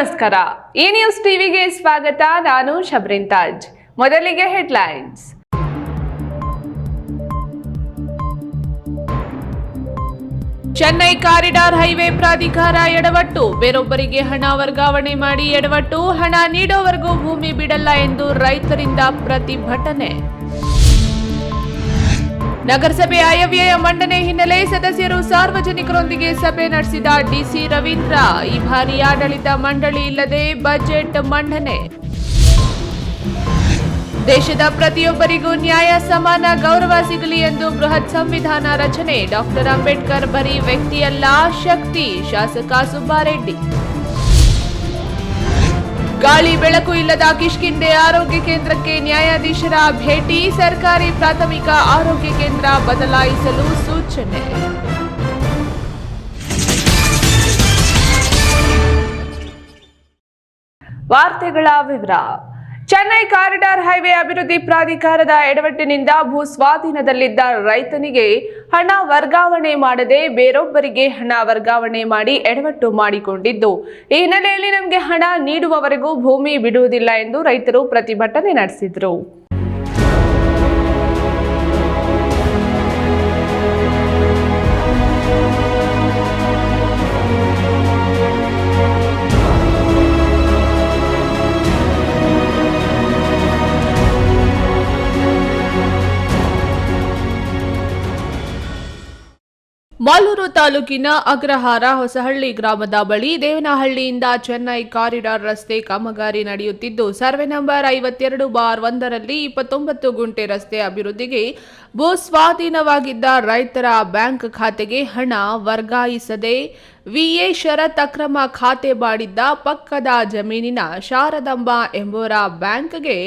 ನಮಸ್ಕಾರ. ಈ ನ್ಯೂಸ್ ಟಿವಿಗೆ ಸ್ವಾಗತ. ನಾನು ಶಬ್ರಿನ್ ತಾಜ್ ಮೊದಲಿಗೆ ಹೆಡ್ಲೈನ್ಸ್. ಚೆನ್ನೈ ಕಾರಿಡಾರ್ ಹೈವೇ ಪ್ರಾಧಿಕಾರ ಎಡವಟ್ಟು. ಬೇರೊಬ್ಬರಿಗೆ ಹಣ ವರ್ಗಾವಣೆ ಮಾಡಿ ಎಡವಟ್ಟು. ಹಣ ನೀಡೋವರೆಗೂ ಭೂಮಿ ಬಿಡಲ್ಲ ಎಂದು ರೈತರಿಂದ ಪ್ರತಿಭಟನೆ. ನಗರಸಭೆ ಆಯವ್ಯಯ ಮಂಡನೆ ಹಿನ್ನೆಲೆ ಸದಸ್ಯರು ಸಾರ್ವಜನಿಕರೊಂದಿಗೆ ಸಭೆ ನಡೆಸಿದ ಡಿಸಿ ರವೀಂದ್ರ. ಈ ಬಾರಿ ಆಡಳಿತ ಮಂಡಳಿ ಇಲ್ಲದೆ ಬಜೆಟ್ ಮಂಡನೆ. ದೇಶದ ಪ್ರತಿಯೊಬ್ಬರಿಗೂ ನ್ಯಾಯ, ಸಮಾನ, ಗೌರವ ಸಿಗಲಿ ಎಂದು ಬೃಹತ್ ಸಂವಿಧಾನ ರಚನೆ. ಡಾಕ್ಟರ್ ಅಂಬೇಡ್ಕರ್ ಬರೀ ವ್ಯಕ್ತಿಯಲ್ಲ, ಶಕ್ತಿ. ಶಾಸಕ ಸುಬ್ಬಾರೆಡ್ಡಿ. ಗಾಳಿ ಬೆಳಕು ಇಲ್ಲದ ಕಿಷ್ಕಿಂಡೆ ಆರೋಗ್ಯ ಕೇಂದ್ರಕ್ಕೆ ನ್ಯಾಯಾಧೀಶರ ಭೇಟಿ, ಸರ್ಕಾರಿ ಪ್ರಾಥಮಿಕ ಆರೋಗ್ಯ ಕೇಂದ್ರ ಬದಲಾಯಿಸಲು ಸೂಚನೆ. ವಾರ್ತೆಗಳ ವಿವರ. ಚೆನ್ನೈ ಕಾರಿಡಾರ್ ಹೈವೇ ಅಭಿವೃದ್ಧಿ ಪ್ರಾಧಿಕಾರದ ಎಡವಟ್ಟಿನಿಂದ ಭೂ ಸ್ವಾಧೀನದಲ್ಲಿದ್ದ ರೈತನಿಗೆ ಹಣ ವರ್ಗಾವಣೆ ಮಾಡದೆ ಬೇರೊಬ್ಬರಿಗೆ ಹಣ ವರ್ಗಾವಣೆ ಮಾಡಿ ಎಡವಟ್ಟು ಮಾಡಿಕೊಂಡಿದ್ದು. ಈ ಹಿನ್ನೆಲೆಯಲ್ಲಿ ನಮಗೆ ಹಣ ನೀಡುವವರೆಗೂ ಭೂಮಿ ಬಿಡುವುದಿಲ್ಲ ಎಂದು ರೈತರು ಪ್ರತಿಭಟನೆ ನಡೆಸಿದರು. ಮಾಲೂರು ತಾಲೂಕಿನ ಅಗ್ರಹಾರ ಹೊಸಹಳ್ಳಿ ಗ್ರಾಮದ ಬಳಿ ದೇವನಹಳ್ಳಿಯಿಂದ ಚೆನ್ನೈ ಕಾರಿಡಾರ್ ರಸ್ತೆ ಕಾಮಗಾರಿ ನಡೆಯುತ್ತಿದ್ದು, ಸರ್ವೆ ನಂಬರ್ ಐವತ್ತೆರಡು ಬಾರ್ ಒಂದರಲ್ಲಿ ಇಪ್ಪತ್ತೊಂಬತ್ತು ಗುಂಟೆ ರಸ್ತೆ ಅಭಿವೃದ್ಧಿಗೆ ಭೂ ಸ್ವಾಧೀನವಾಗಿದ್ದ ರೈತರ ಬ್ಯಾಂಕ್ ಖಾತೆಗೆ ಹಣ ವರ್ಗಾಯಿಸದೆ ವಿಎ ಶರತ್ ಅಕ್ರಮ ಖಾತೆ ಮಾಡಿದ್ದ ಪಕ್ಕದ ಜಮೀನಿನ ಶಾರದಂಬ ಎಂಬುವರ ಬ್ಯಾಂಕ್ಗೆ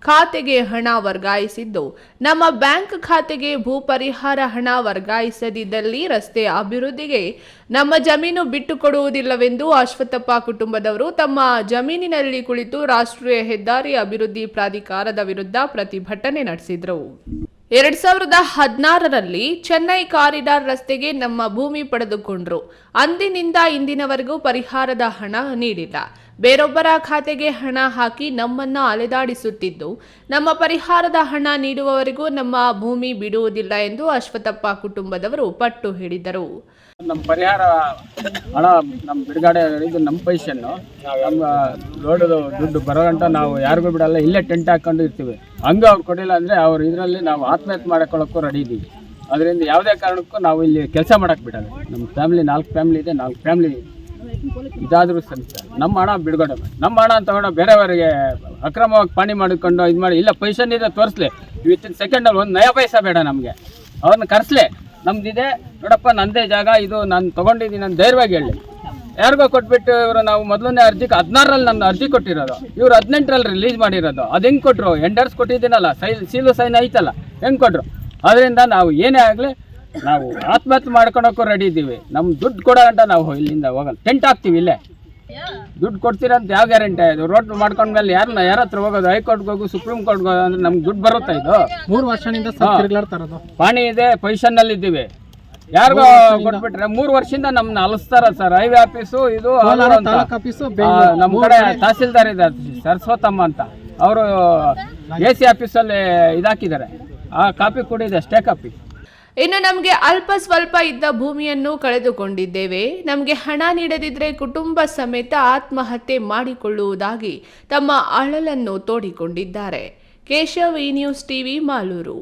ಖಾತೆಗೆ ಹಣ ವರ್ಗಾಯಿಸಿದ್ದು. ನಮ್ಮ ಬ್ಯಾಂಕ್ ಖಾತೆಗೆ ಭೂ ಪರಿಹಾರ ಹಣ ವರ್ಗಾಯಿಸದಿದ್ದಲ್ಲಿ ರಸ್ತೆ ಅಭಿವೃದ್ಧಿಗೆ ನಮ್ಮ ಜಮೀನು ಬಿಟ್ಟುಕೊಡುವುದಿಲ್ಲವೆಂದು ಅಶ್ವತ್ಥಪ್ಪ ಕುಟುಂಬದವರು ತಮ್ಮ ಜಮೀನಿನಲ್ಲಿ ಕುಳಿತು ರಾಷ್ಟ್ರೀಯ ಹೆದ್ದಾರಿ ಅಭಿವೃದ್ಧಿ ಪ್ರಾಧಿಕಾರದ ವಿರುದ್ಧ ಪ್ರತಿಭಟನೆ ನಡೆಸಿದರು. ಎರಡ್ ಸಾವಿರದ ಹದಿನಾರರಲ್ಲಿ ಚೆನ್ನೈ ಕಾರಿಡಾರ್ ರಸ್ತೆಗೆ ನಮ್ಮ ಭೂಮಿ ಪಡೆದುಕೊಂಡ್ರು. ಅಂದಿನಿಂದ ಇಂದಿನವರೆಗೂ ಪರಿಹಾರದ ಹಣ ನೀಡಿಲ್ಲ. ಬೇರೊಬ್ಬರ ಖಾತೆಗೆ ಹಣ ಹಾಕಿ ನಮ್ಮನ್ನ ಅಲೆದಾಡಿಸುತ್ತಿದ್ದು, ನಮ್ಮ ಪರಿಹಾರದ ಹಣ ನೀಡುವವರೆಗೂ ನಮ್ಮ ಭೂಮಿ ಬಿಡುವುದಿಲ್ಲ ಎಂದು ಅಶ್ವಥಪ್ಪ ಕುಟುಂಬದವರು ಪಟ್ಟು ಹಿಡಿದರು. ನಮ್ಮ ಪರಿಹಾರ ಹಣ ನಮ್ಮ ಬಿಡುಗಡೆ ಇದು ನಮ್ಮ ಪೈಸನ್ನು ನಮ್ಮ ಲೋಡದು ದುಡ್ಡು ಬರೋಗಂಟ ನಾವು ಯಾರಿಗೂ ಬಿಡಲ್ಲ, ಇಲ್ಲೇ ಟೆಂಟ್ ಹಾಕೊಂಡು ಇರ್ತೀವಿ. ಹಂಗೆ ಅವ್ರು ಕೊಡಿಲ್ಲ ಅಂದರೆ ಅವ್ರು ಇದರಲ್ಲಿ ನಾವು ಆತ್ಮಹತ್ಯೆ ಮಾಡ್ಕೊಳ್ಳೋಕ್ಕೂ ರೆಡಿ ಇದ್ದೀವಿ ಅದರಿಂದ ಯಾವುದೇ ಕಾರಣಕ್ಕೂ ನಾವು ಇಲ್ಲಿ ಕೆಲಸ ಮಾಡೋಕ್ಕೆ ಬಿಡಲ್ಲ. ನಮ್ಮ ಫ್ಯಾಮಿಲಿ ನಾಲ್ಕು ಫ್ಯಾಮಿಲಿ ಇದೆ, ನಾಲ್ಕು ಫ್ಯಾಮಿಲಿ ಇದಾದರೂ ಸರ್ ನಮ್ಮ ಹಣ ಬಿಡುಗಡೆ ನಮ್ಮ ಹಣ ತಗೊಂಡು ಬೇರೆಯವರಿಗೆ ಅಕ್ರಮವಾಗಿ ಪಾಣಿ ಮಾಡಿಕೊಂಡು ಇದು ಮಾಡಿ, ಇಲ್ಲ ಪೈಸನ್ ಇದೆ ತೋರಿಸ್ಲಿ. ವಿತಿನ್ ಸೆಕೆಂಡಲ್ಲಿ ಒಂದು ನಯ ಪೈಸಾ ಬೇಡ ನಮಗೆ. ಅವ್ರನ್ನ ಕರೆಸ್ಲೆ. ನಮ್ದಿದೆ. ನೋಡಪ್ಪ, ನಂದೇ ಜಾಗ, ಇದು ನಾನು ತೊಗೊಂಡಿದ್ದೀನಿ ನಾನು ಧೈರ್ಯವಾಗಿ ಹೇಳಿ. ಯಾರಿಗೋ ಕೊಟ್ಬಿಟ್ಟು ಇವರು ನಾವು ಮೊದಲನೇ ಅರ್ಜಿಗೆ ಹದಿನಾರರಲ್ಲಿ ನನ್ನ ಅರ್ಜಿ ಕೊಟ್ಟಿರೋದು. ಇವ್ರು ಹದಿನೆಂಟರಲ್ಲಿ ರಿಲೀಸ್ ಮಾಡಿರೋದು. ಅದು ಹೆಂಗೆ ಕೊಟ್ಟರು ಎಂಡರ್ಸ್ ಕೊಟ್ಟಿದ್ದೀನಲ್ಲ. ಸೈ ಸೀಲು ಸೈನ್ ಐತಲ್ಲ. ಹೆಂಗೆ ಕೊಟ್ಟರು ಅದರಿಂದ ನಾವು ಏನೇ ಆಗಲಿ ನಾವು ಆತ್ಮಹತ್ಯೆ ಮಾಡ್ಕೊಳಕ್ಕೂ ರೆಡಿ ಇದ್ದೀವಿ. ನಮ್ಮ ದುಡ್ಡು ಕೊಡೋ ಅಂತ ನಾವು ಇಲ್ಲಿಂದ ಹೋಗಲ್ಲ. ಟೆಂಟ್ ಹಾಕ್ತೀವಿ ಇಲ್ಲೇ. ದುಡ್ಡು ಕೊಡ್ತೀರಂತ ಯಾವ ಗ್ಯಾರಂಟಿ ಇದು ರೋಡ್ ಮಾಡ್ಕೊಂಡ್ಮೇಲೆ ಯಾರನ್ನ ಯಾರ ಹತ್ರ ಹೋಗೋದು? ಹೈಕೋರ್ಟ್ಗೆ ಹೋಗು ಸುಪ್ರೀಂ ಕೋರ್ಟ್ಗೆ ಹೋಗೋದು ಅಂದ್ರೆ ನಮ್ಗೆ ದುಡ್ಡು ಬರುತ್ತಾ ಇದು? ಮೂರು ವರ್ಷದಿಂದ ಪಾಣಿ ಇದೆ ಪೊಸಿಷನ್ನಲ್ಲಿ ಇದ್ದೀವಿ. ಯಾರಿಗೋ ಕೊಟ್ಬಿಟ್ರೆ ಮೂರು ವರ್ಷದಿಂದ ನಮ್ಮನ್ನ ಅಲಸ್ತಾರ ಸರ್. ಹೈವೇ ಆಫೀಸು ಇದು ಅಂತ. ನಮ್ಮ ಕಡೆ ತಹಸೀಲ್ದಾರ್ ಇದ್ದಾರೆ ಸರಸ್ವತಮ್ಮ ಅಂತ. ಅವರು ಎ ಸಿ ಆಫೀಸಲ್ಲಿ ಇದಾಕಿದ್ದಾರೆ. ಆ ಕಾಪಿ ಕೊಡಿದೆ ಅಷ್ಟೇ ಕಾಪಿ. ಇನ್ನು ನಮಗೆ ಅಲ್ಪ ಸ್ವಲ್ಪ ಇದ್ದ ಭೂಮಿಯನ್ನು ಕಳೆದುಕೊಂಡಿದ್ದೇವೆ. ನಮಗೆ ಹಣ ನೀಡದಿದ್ರೆ ಕುಟುಂಬ ಸಮೇತ ಆತ್ಮಹತ್ಯೆ ಮಾಡಿಕೊಳ್ಳುವುದಾಗಿ ತಮ್ಮ ಅಳಲನ್ನು ತೋಡಿಕೊಂಡಿದ್ದಾರೆ. Keshav E news TV Malur.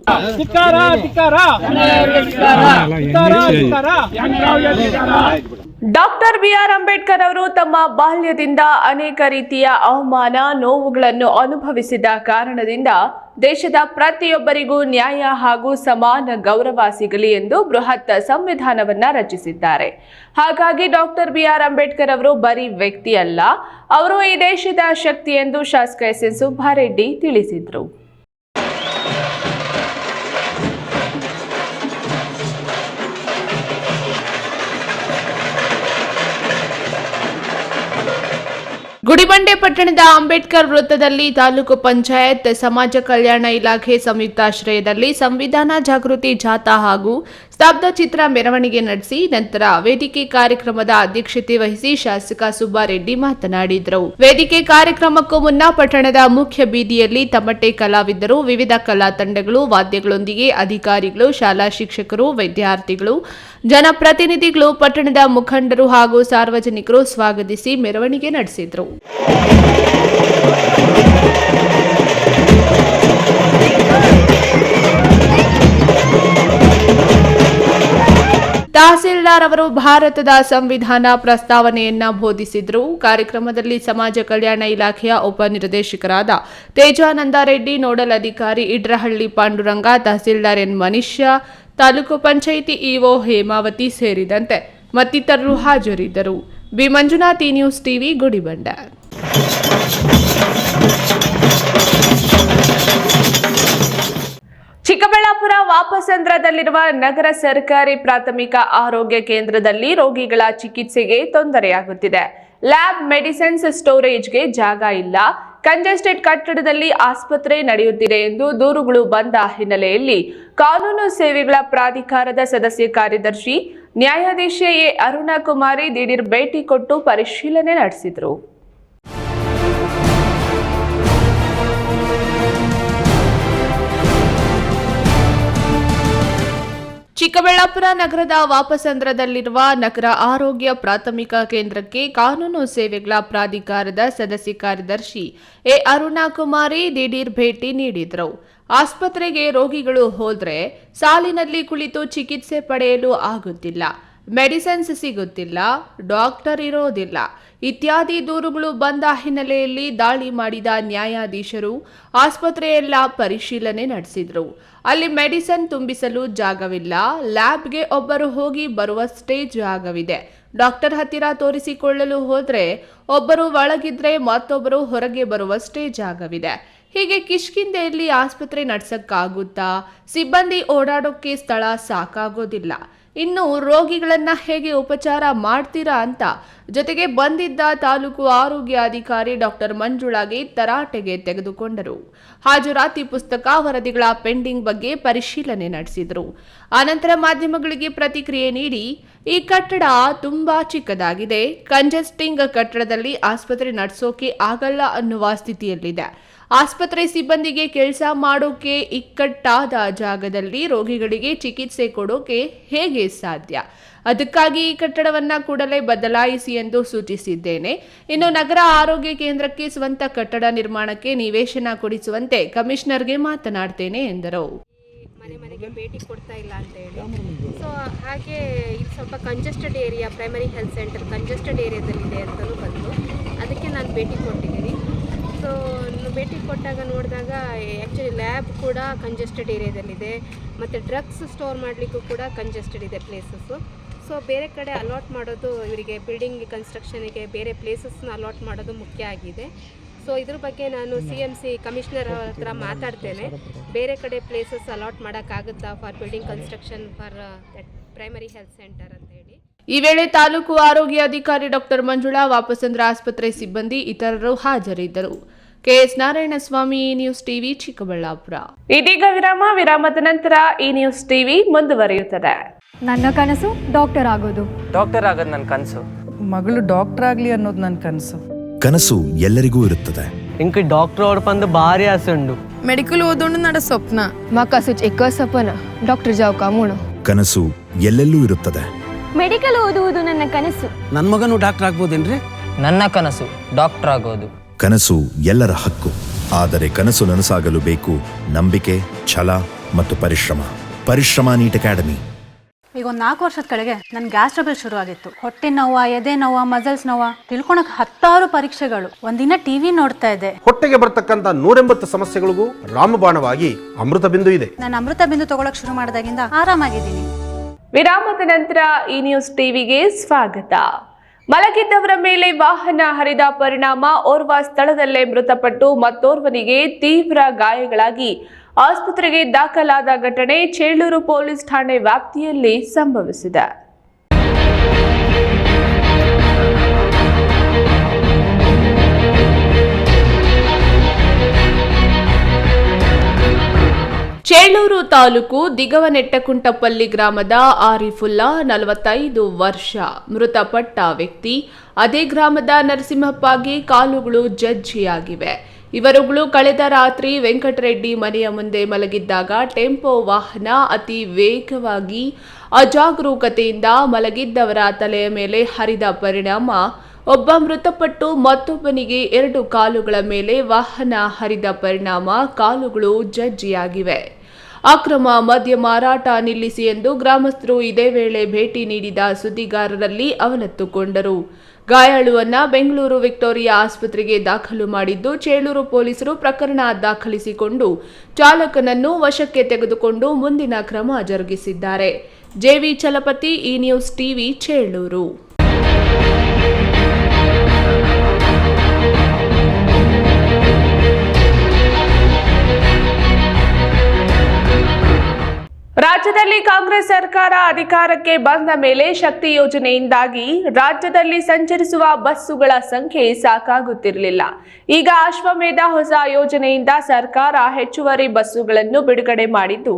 Doctor B R Ambedkar ಅವರು ತಮ್ಮ ಬಾಲ್ಯದಿಂದ ಅನೇಕ ರೀತಿಯ ಅವಮಾನ ನೋವುಗಳನ್ನು ಅನುಭವಿಸಿದ ಕಾರಣದಿಂದ ದೇಶದ ಪ್ರತಿಯೊಬ್ಬರಿಗೂ ನ್ಯಾಯ ಹಾಗೂ ಸಮಾನ ಗೌರವ ಸಿಗಲಿ ಎಂದು ಬೃಹತ್ ಸಂವಿಧಾನವನ್ನ ರಚಿಸಿದ್ದಾರೆ. ಹಾಗಾಗಿ ಡಾಕ್ಟರ್ ಬಿ ಆರ್ ಅಂಬೇಡ್ಕರ್ ಅವರು ಬರೀ ವ್ಯಕ್ತಿ ಅಲ್ಲ ಅವರು ಈ ದೇಶದ ಶಕ್ತಿ ಎಂದು ಶಾಸಕ ಎಸ್ ಎನ್ ಸುಬ್ಬಾರೆಡ್ಡಿ ತಿಳಿಸಿದರು. ಗುಡಿಬಂಡೆ ಪಟ್ಟಣದ ಅಂಬೇಡ್ಕರ್ ವೃತ್ತದಲ್ಲಿ ತಾಲೂಕು ಪಂಚಾಯತ್ ಸಮಾಜ ಕಲ್ಯಾಣ ಇಲಾಖೆ ಸಂಯುಕ್ತಾಶ್ರಯದಲ್ಲಿ ಸಂವಿಧಾನ ಜಾಗೃತಿ ಜಾಥಾ ಹಾಗೂ ಸ್ತಬ್ಧ ಚಿತ್ರ ಮೆರವಣಿಗೆ ನಡೆಸಿ ನಂತರ ವೇದಿಕೆ ಕಾರ್ಯಕ್ರಮದ ಅಧ್ಯಕ್ಷತೆ ವಹಿಸಿ ಶಾಸಕ ಸುಬ್ಬಾರೆಡ್ಡಿ ಮಾತನಾಡಿದರು. ವೇದಿಕೆ ಕಾರ್ಯಕ್ರಮಕ್ಕೂ ಮುನ್ನ ಪಟ್ಟಣದ ಮುಖ್ಯ ಬೀದಿಯಲ್ಲಿ ತಮಟೆ ಕಲಾವಿದರು, ವಿವಿಧ ಕಲಾ ತಂಡಗಳು, ವಾದ್ಯಗಳೊಂದಿಗೆ ಅಧಿಕಾರಿಗಳು, ಶಾಲಾ ಶಿಕ್ಷಕರು, ವಿದ್ಯಾರ್ಥಿಗಳು, ಜನಪ್ರತಿನಿಧಿಗಳು, ಪಟ್ಟಣದ ಮುಖಂಡರು ಹಾಗೂ ಸಾರ್ವಜನಿಕರು ಸ್ವಾಗತಿಸಿ ಮೆರವಣಿಗೆ ನಡೆಸಿದರು. ತಹಸೀಲ್ದಾರ್ ಅವರು ಭಾರತದ ಸಂವಿಧಾನ ಪ್ರಸ್ತಾವನೆಯನ್ನ ಬೋಧಿಸಿದ್ರು. ಕಾರ್ಯಕ್ರಮದಲ್ಲಿ ಸಮಾಜ ಕಲ್ಯಾಣ ಇಲಾಖೆಯ ಉಪನಿರ್ದೇಶಕರಾದ ತೇಜಾನಂದ ರೆಡ್ಡಿ, ನೋಡಲ್ ಅಧಿಕಾರಿ ಇಡ್ರಹಳ್ಳಿ ಪಾಂಡುರಂಗ, ತಹಸೀಲ್ದಾರ್ ಎನ್ ಮನುಷ್ಯ, ತಾಲೂಕು ಪಂಚಾಯಿತಿ ಇಒ ಹೇಮಾವತಿ ಸೇರಿದಂತೆ ಮತ್ತಿತರರು ಹಾಜರಿದ್ದರು. B Manjunath news TV, Gudibanda. Chikkaballapur ವಾಪಸಂದ್ರದಲ್ಲಿರುವ ನಗರ ಸರ್ಕಾರಿ ಪ್ರಾಥಮಿಕ ಆರೋಗ್ಯ ಕೇಂದ್ರದಲ್ಲಿ ರೋಗಿಗಳ ಚಿಕಿತ್ಸೆಗೆ ತೊಂದರೆಯಾಗುತ್ತಿದೆ. ಲ್ಯಾಬ್ ಮೆಡಿಸಿನ್ಸ್ ಸ್ಟೋರೇಜ್ಗೆ ಜಾಗ ಇಲ್ಲ. ಕಂಜೆಸ್ಟೆಡ್ ಕಟ್ಟಡದಲ್ಲಿ ಆಸ್ಪತ್ರೆ ನಡೆಯುತ್ತಿದೆ ಎಂದು ದೂರುಗಳು ಬಂದ ಹಿನ್ನೆಲೆಯಲ್ಲಿ ಕಾನೂನು ಸೇವೆಗಳ ಪ್ರಾಧಿಕಾರದ ಸದಸ್ಯ ಕಾರ್ಯದರ್ಶಿ ನ್ಯಾಯಾಧೀಶ ಎ. ಅರುಣಕುಮಾರಿ ದಿಢೀರ್ ಭೇಟಿ ಕೊಟ್ಟು ಪರಿಶೀಲನೆ ನಡೆಸಿದರು. ಚಿಕ್ಕಬಳ್ಳಾಪುರ ನಗರದ ವಾಪಸಂದ್ರದಲ್ಲಿರುವ ನಗರ ಆರೋಗ್ಯ ಪ್ರಾಥಮಿಕ ಕೇಂದ್ರಕ್ಕೆ ಕಾನೂನು ಸೇವೆಗಳ ಪ್ರಾಧಿಕಾರದ ಸದಸ್ಯ ಕಾರ್ಯದರ್ಶಿ ಎ ಅರುಣಾಕುಮಾರಿ ದಿಢೀರ್ ಭೇಟಿ ನೀಡಿದರು. ಆಸ್ಪತ್ರೆಗೆ ರೋಗಿಗಳು ಹೋದ್ರೆ ಸಾಲಿನಲ್ಲಿ ಕುಳಿತು ಚಿಕಿತ್ಸೆ ಪಡೆಯಲು ಆಗುತ್ತಿಲ್ಲ. ಮೆಡಿಸಿನ್ಸ್ ಸಿಗುತ್ತಿಲ್ಲ, ಡಾಕ್ಟರ್ ಇರೋದಿಲ್ಲ. ಇತ್ಯಾದಿ ದೂರುಗಳು ಬಂದ ಹಿನ್ನೆಲೆಯಲ್ಲಿ ದಾಳಿ ಮಾಡಿದ ನ್ಯಾಯಾಧೀಶರು ಆಸ್ಪತ್ರೆಯೆಲ್ಲ ಪರಿಶೀಲನೆ ನಡೆಸಿದರು. ಅಲ್ಲಿ ಮೆಡಿಸನ್ ತುಂಬಿಸಲು ಜಾಗವಿಲ್ಲ. ಲ್ಯಾಬ್ಗೆ ಒಬ್ಬರು ಹೋಗಿ ಬರುವಷ್ಟೇ ಜಾಗವಿದೆ. ಡಾಕ್ಟರ್ ಹತ್ತಿರ ತೋರಿಸಿಕೊಳ್ಳಲು ಹೋದರೆ ಒಬ್ಬರು ಒಳಗಿದ್ರೆ ಮತ್ತೊಬ್ಬರು ಹೊರಗೆ ಬರುವಷ್ಟೇ ಜಾಗವಿದೆ. ಹೀಗೆ ಕಿಷ್ಕಿಂದೆಯಲ್ಲಿ ಆಸ್ಪತ್ರೆ ನಡ್ಸಕ್ಕಾಗುತ್ತಾ? ಸಿಬ್ಬಂದಿ ಓಡಾಡೋಕ್ಕೆ ಸ್ಥಳ ಸಾಕಾಗೋದಿಲ್ಲ. ಇನ್ನು ರೋಗಿಗಳನ್ನ ಹೇಗೆ ಉಪಚಾರ ಮಾಡ್ತೀರಾ ಅಂತ ಜೊತೆಗೆ ಬಂದಿದ್ದ ತಾಲೂಕು ಆರೋಗ್ಯ ಅಧಿಕಾರಿ ಡಾಕ್ಟರ್ ಮಂಜುಳಾಗೆ ತರಾಟೆಗೆ ತೆಗೆದುಕೊಂಡರು. ಹಾಜರಾತಿ ಪುಸ್ತಕ ವರದಿಗಳ ಪೆಂಡಿಂಗ್ ಬಗ್ಗೆ ಪರಿಶೀಲನೆ ನಡೆಸಿದರು. ಆನಂತರ ಮಾಧ್ಯಮಗಳಿಗೆ ಪ್ರತಿಕ್ರಿಯೆ ನೀಡಿ, ಈ ಕಟ್ಟಡ ತುಂಬಾ ಚಿಕ್ಕದಾಗಿದೆ. ಕಂಜೆಸ್ಟಿಂಗ್ ಕಟ್ಟಡದಲ್ಲಿ ಆಸ್ಪತ್ರೆ ನಡೆಸೋಕೆ ಆಗಲ್ಲ ಅನ್ನುವ ಸ್ಥಿತಿಯಲ್ಲಿದೆ. ಆಸ್ಪತ್ರೆ ಸಿಬ್ಬಂದಿಗೆ ಕೆಲಸ ಮಾಡೋಕೆ ಇಕ್ಕಟ್ಟಾದ ಜಾಗದಲ್ಲಿ ರೋಗಿಗಳಿಗೆ ಚಿಕಿತ್ಸೆ ಕೊಡೋಕೆ ಹೇಗೆ ಸಾಧ್ಯ? ಅದಕ್ಕಾಗಿ ಈ ಕಟ್ಟಡವನ್ನ ಕೂಡಲೇ ಬದಲಾಯಿಸಿ ಎಂದು ಸೂಚಿಸಿದ್ದೇನೆ. ಇನ್ನು ನಗರ ಆರೋಗ್ಯ ಕೇಂದ್ರಕ್ಕೆ ಸ್ವಂತ ಕಟ್ಟಡ ನಿರ್ಮಾಣಕ್ಕೆ ನಿವೇಶನ ಕೊಡಿಸುವಂತೆ ಕಮಿಷನರ್ಗೆ ಮಾತನಾಡ್ತೇನೆ ಎಂದರು. ಮನೆ ಮನೆಗೆ ಭೇಟಿ ಕೊಡ್ತಾ ಇಲ್ಲ ಅಂತ ಹೇಳಿ. ಸೊ ಹಾಗೆ ಇದು ಸ್ವಲ್ಪ congested area primary health centre congested ಏರಿಯಾದಲ್ಲಿದೆ ಅಂತಲೂ ಬಂತು. ಅದಕ್ಕೆ ನಾನು ಭೇಟಿ ಕೊಟ್ಟಿದ್ದೀನಿ. ಸೊ ಭೇಟಿ ಕೊಟ್ಟಾಗ ನೋಡಿದಾಗ ಆ್ಯಕ್ಚುಲಿ ಲ್ಯಾಬ್ ಕೂಡ ಕಂಜೆಸ್ಟೆಡ್ ಏರಿಯಾದಲ್ಲಿದೆ ಮತ್ತು ಡ್ರಗ್ಸ್ ಸ್ಟೋರ್ ಮಾಡಲಿಕ್ಕೂ ಕೂಡ ಕಂಜೆಸ್ಟೆಡ್ ಇದೆ ಪ್ಲೇಸಸ್ಸು ಸೊ ಬೇರೆ ಕಡೆ ಅಲಾಟ್ ಮಾಡೋದು ಇವರಿಗೆ ಬಿಲ್ಡಿಂಗ್ ಕನ್ಸ್ಟ್ರಕ್ಷನಿಗೆ ಬೇರೆ ಪ್ಲೇಸಸ್ನ ಅಲಾಟ್ ಮಾಡೋದು ಮುಖ್ಯ ಆಗಿದೆ. ಸೊ ಇದ್ರ ಬಗ್ಗೆ ನಾನು ಸಿ ಎಂ ಸಿ ಕಮಿಷನರ್ ಹತ್ರ ಮಾತಾಡ್ತೇನೆ. ಬೇರೆ ಕಡೆ ಪ್ಲೇಸಸ್ ಅಲಾಟ್ ಮಾಡೋಕ್ಕಾಗುತ್ತಾ for building construction for that primary health centre ಅಂತ ಹೇಳಿ? ಈ ವೇಳೆ ತಾಲೂಕು ಆರೋಗ್ಯ ಅಧಿಕಾರಿ ಡಾಕ್ಟರ್ ಮಂಜುಳಾ ವಾಪಸಂದ್ರ ಆಸ್ಪತ್ರೆ ಸಿಬ್ಬಂದಿ ಇತರರು ಹಾಜರಿದ್ದರು. KS Narayanaswamy news TV Chikkaballapur. ಇದೀಗ ವಿರಾಮ ವಿರಾಮದ ನಂತರ ಈ ನ್ಯೂಸ್ ಟಿವಿ ಮುಂದುವರಿಯುತ್ತದೆ. ನನ್ನ ಕನಸು ಡಾಕ್ಟರ್ ಆಗೋದು. ಡಾಕ್ಟರ್ ಆಗೋದು ನನ್ನ ಕನಸು. ಮಗಳು ಡಾಕ್ಟರ್ ಆಗ್ಲಿ ಅನ್ನೋದು ನನ್ನ ಕನಸು. ಕನಸು ಎಲ್ಲರಿಗೂ ಇರುತ್ತದೆ. ಇಂಕ ಡಾಕ್ಟರ್ ಓಡ್ಪಂದು ಭಾರಿ ಆಸೆ ಉಂಡು. ಮೆಡಿಕಲ್ ಓದೋಣ ನಡ ಸ್ವಪ್ನ. ಮಕ್ಕಸು ಎಕ್ಕ ಸಪನ. ಡಾಕ್ಟರ್ ಜಾವ್ ಕಾಮೋಣ ಕನಸು ಎಲ್ಲೆಲ್ಲೂ ಇರುತ್ತದೆ. ಮೆಡಿಕಲ್ ಓದುವುದು ನನ್ನ ಕನಸು. ನನ್ನ ಮಗನು ಡಾಕ್ಟರ್ ಆಗ್ಬೋದೇನ್ರಿ? ನನ್ನ ಕನಸು ಡಾಕ್ಟರ್ ಆಗೋದು. ಕನಸು ಎಲ್ಲರ ಹಕ್ಕು. ಆದರೆ ಕನಸು ನನಸಾಗಲು ಬೇಕು ನಂಬಿಕೆ ಛಲ ಮತ್ತು ಪರಿಶ್ರಮ. ಪರಿಶ್ರಮ ನೀಟ್ ಅಕಾಡೆಮಿ. ಈಗ ಒಂದು ನಾಲ್ಕು ವರ್ಷದ ಕೆಳಗೆ ನನ್ನ ಗ್ಯಾಸ್ ಟ್ರಬಲ್ ಶುರು ಆಗಿತ್ತು. ಹೊಟ್ಟೆ ನೋವ ಎದೆ ನೋವ ಮಸಲ್ಸ್ ನೋವ. ತಿಳ್ಕೊಳಕ್ ಹತ್ತಾರು ಪರೀಕ್ಷೆಗಳು. ಒಂದಿನ ಟಿವಿ ನೋಡ್ತಾ ಇದ್ದೆ. ಹೊಟ್ಟೆಗೆ ಬರ್ತಕ್ಕಂಥ ನೂರೆಂಬತ್ತು ಸಮಸ್ಯೆಗಳಿಗೂ ರಾಮಬಾಣವಾಗಿ ಅಮೃತ ಬಿಂದು ಇದೆ. ನಾನು ಅಮೃತ ಬಿಂದು ತಗೊಳಕ್ ಶುರು ಮಾಡಿದಾಗಿಂದ ಆರಾಮಾಗಿದ್ದೀನಿ. ವಿರಾಮದ ನಂತರ ಈ ನ್ಯೂಸ್ ಟಿವಿಗೆ ಸ್ವಾಗತ. ಮಲಗಿದ್ದವರ ಮೇಲೆ ವಾಹನ ಹರಿದ ಪರಿಣಾಮ, ಓರ್ವ ಸ್ಥಳದಲ್ಲೇ ಮೃತಪಟ್ಟು ಮತ್ತೋರ್ವನಿಗೆ ತೀವ್ರ ಗಾಯಗಳಾಗಿ ಆಸ್ಪತ್ರೆಗೆ ದಾಖಲಾದ ಘಟನೆ ಚೇಳೂರು ಪೊಲೀಸ್ ಠಾಣೆ ವ್ಯಾಪ್ತಿಯಲ್ಲಿ ಸಂಭವಿಸಿದೆ. ಚೇಳೂರು ತಾಲೂಕು ದಿಗವನೆಟ್ಟಕುಂಟಪಲ್ಲಿ ಗ್ರಾಮದ ಆರಿಫುಲ್ಲಾ, ನಲವತ್ತೈದು ವರ್ಷ, ಮೃತಪಟ್ಟ ವ್ಯಕ್ತಿ. ಅದೇ ಗ್ರಾಮದ ನರಸಿಂಹಪ್ಪಗೆ ಕಾಲುಗಳು ಜಜ್ಜಿಯಾಗಿವೆ. ಇವರುಗಳು ಕಳೆದ ರಾತ್ರಿ ವೆಂಕಟರೆಡ್ಡಿ ಮನೆಯ ಮುಂದೆ ಮಲಗಿದ್ದಾಗ ಟೆಂಪೋ ವಾಹನ ಅತಿ ವೇಗವಾಗಿ ಅಜಾಗರೂಕತೆಯಿಂದ ಮಲಗಿದ್ದವರ ತಲೆಯ ಮೇಲೆ ಹರಿದ ಪರಿಣಾಮ. ಒಬ್ಬ ಮೃತಪಟ್ಟು ಮತ್ತೊಬ್ಬನಿಗೆ ಎರಡು ಕಾಲುಗಳ ಮೇಲೆ ವಾಹನ ಹರಿದ ಪರಿಣಾಮ. ಕಾಲುಗಳು ಜಜ್ಜಿಯಾಗಿವೆ. ಅಕ್ರಮ, ಮದ್ಯ ಮಾರಾಟ ನಿಲ್ಲಿಸಿ ಎಂದು ಗ್ರಾಮಸ್ಥರು ಇದೇ ವೇಳೆ ಭೇಟಿ ನೀಡಿದ ಸುದ್ದಿಗಾರರಲ್ಲಿ ಅವಲತ್ತುಕೊಂಡರು ಗಾಯಾಳುವನ್ನ ಬೆಂಗಳೂರು ವಿಕ್ಟೋರಿಯಾ ಆಸ್ಪತ್ರೆಗೆ ದಾಖಲು ಮಾಡಿದ್ದು, ಚೇಳೂರು ಪೊಲೀಸರು ಪ್ರಕರಣ ದಾಖಲಿಸಿಕೊಂಡು ಚಾಲಕನನ್ನು ವಶಕ್ಕೆ ತೆಗೆದುಕೊಂಡು ಮುಂದಿನ ಕ್ರಮ ಜರುಗಿಸಿದ್ದಾರೆ. JV Chalapathi, E news TV, Chelur. ರಾಜ್ಯದಲ್ಲಿ ಕಾಂಗ್ರೆಸ್ ಸರ್ಕಾರ ಅಧಿಕಾರಕ್ಕೆ ಬಂದ ಮೇಲೆ ಶಕ್ತಿ ಯೋಜನೆಯಿಂದಾಗಿ ರಾಜ್ಯದಲ್ಲಿ ಸಂಚರಿಸುವ ಬಸ್ಸುಗಳ ಸಂಖ್ಯೆ ಸಾಕಾಗುತ್ತಿರಲಿಲ್ಲ. ಈಗ ಅಶ್ವಮೇಧ ಹೊಸ ಯೋಜನೆಯಿಂದ ಸರ್ಕಾರ ಹೆಚ್ಚುವರಿ ಬಸ್ಸುಗಳನ್ನು ಬಿಡುಗಡೆ ಮಾಡಿದ್ದು,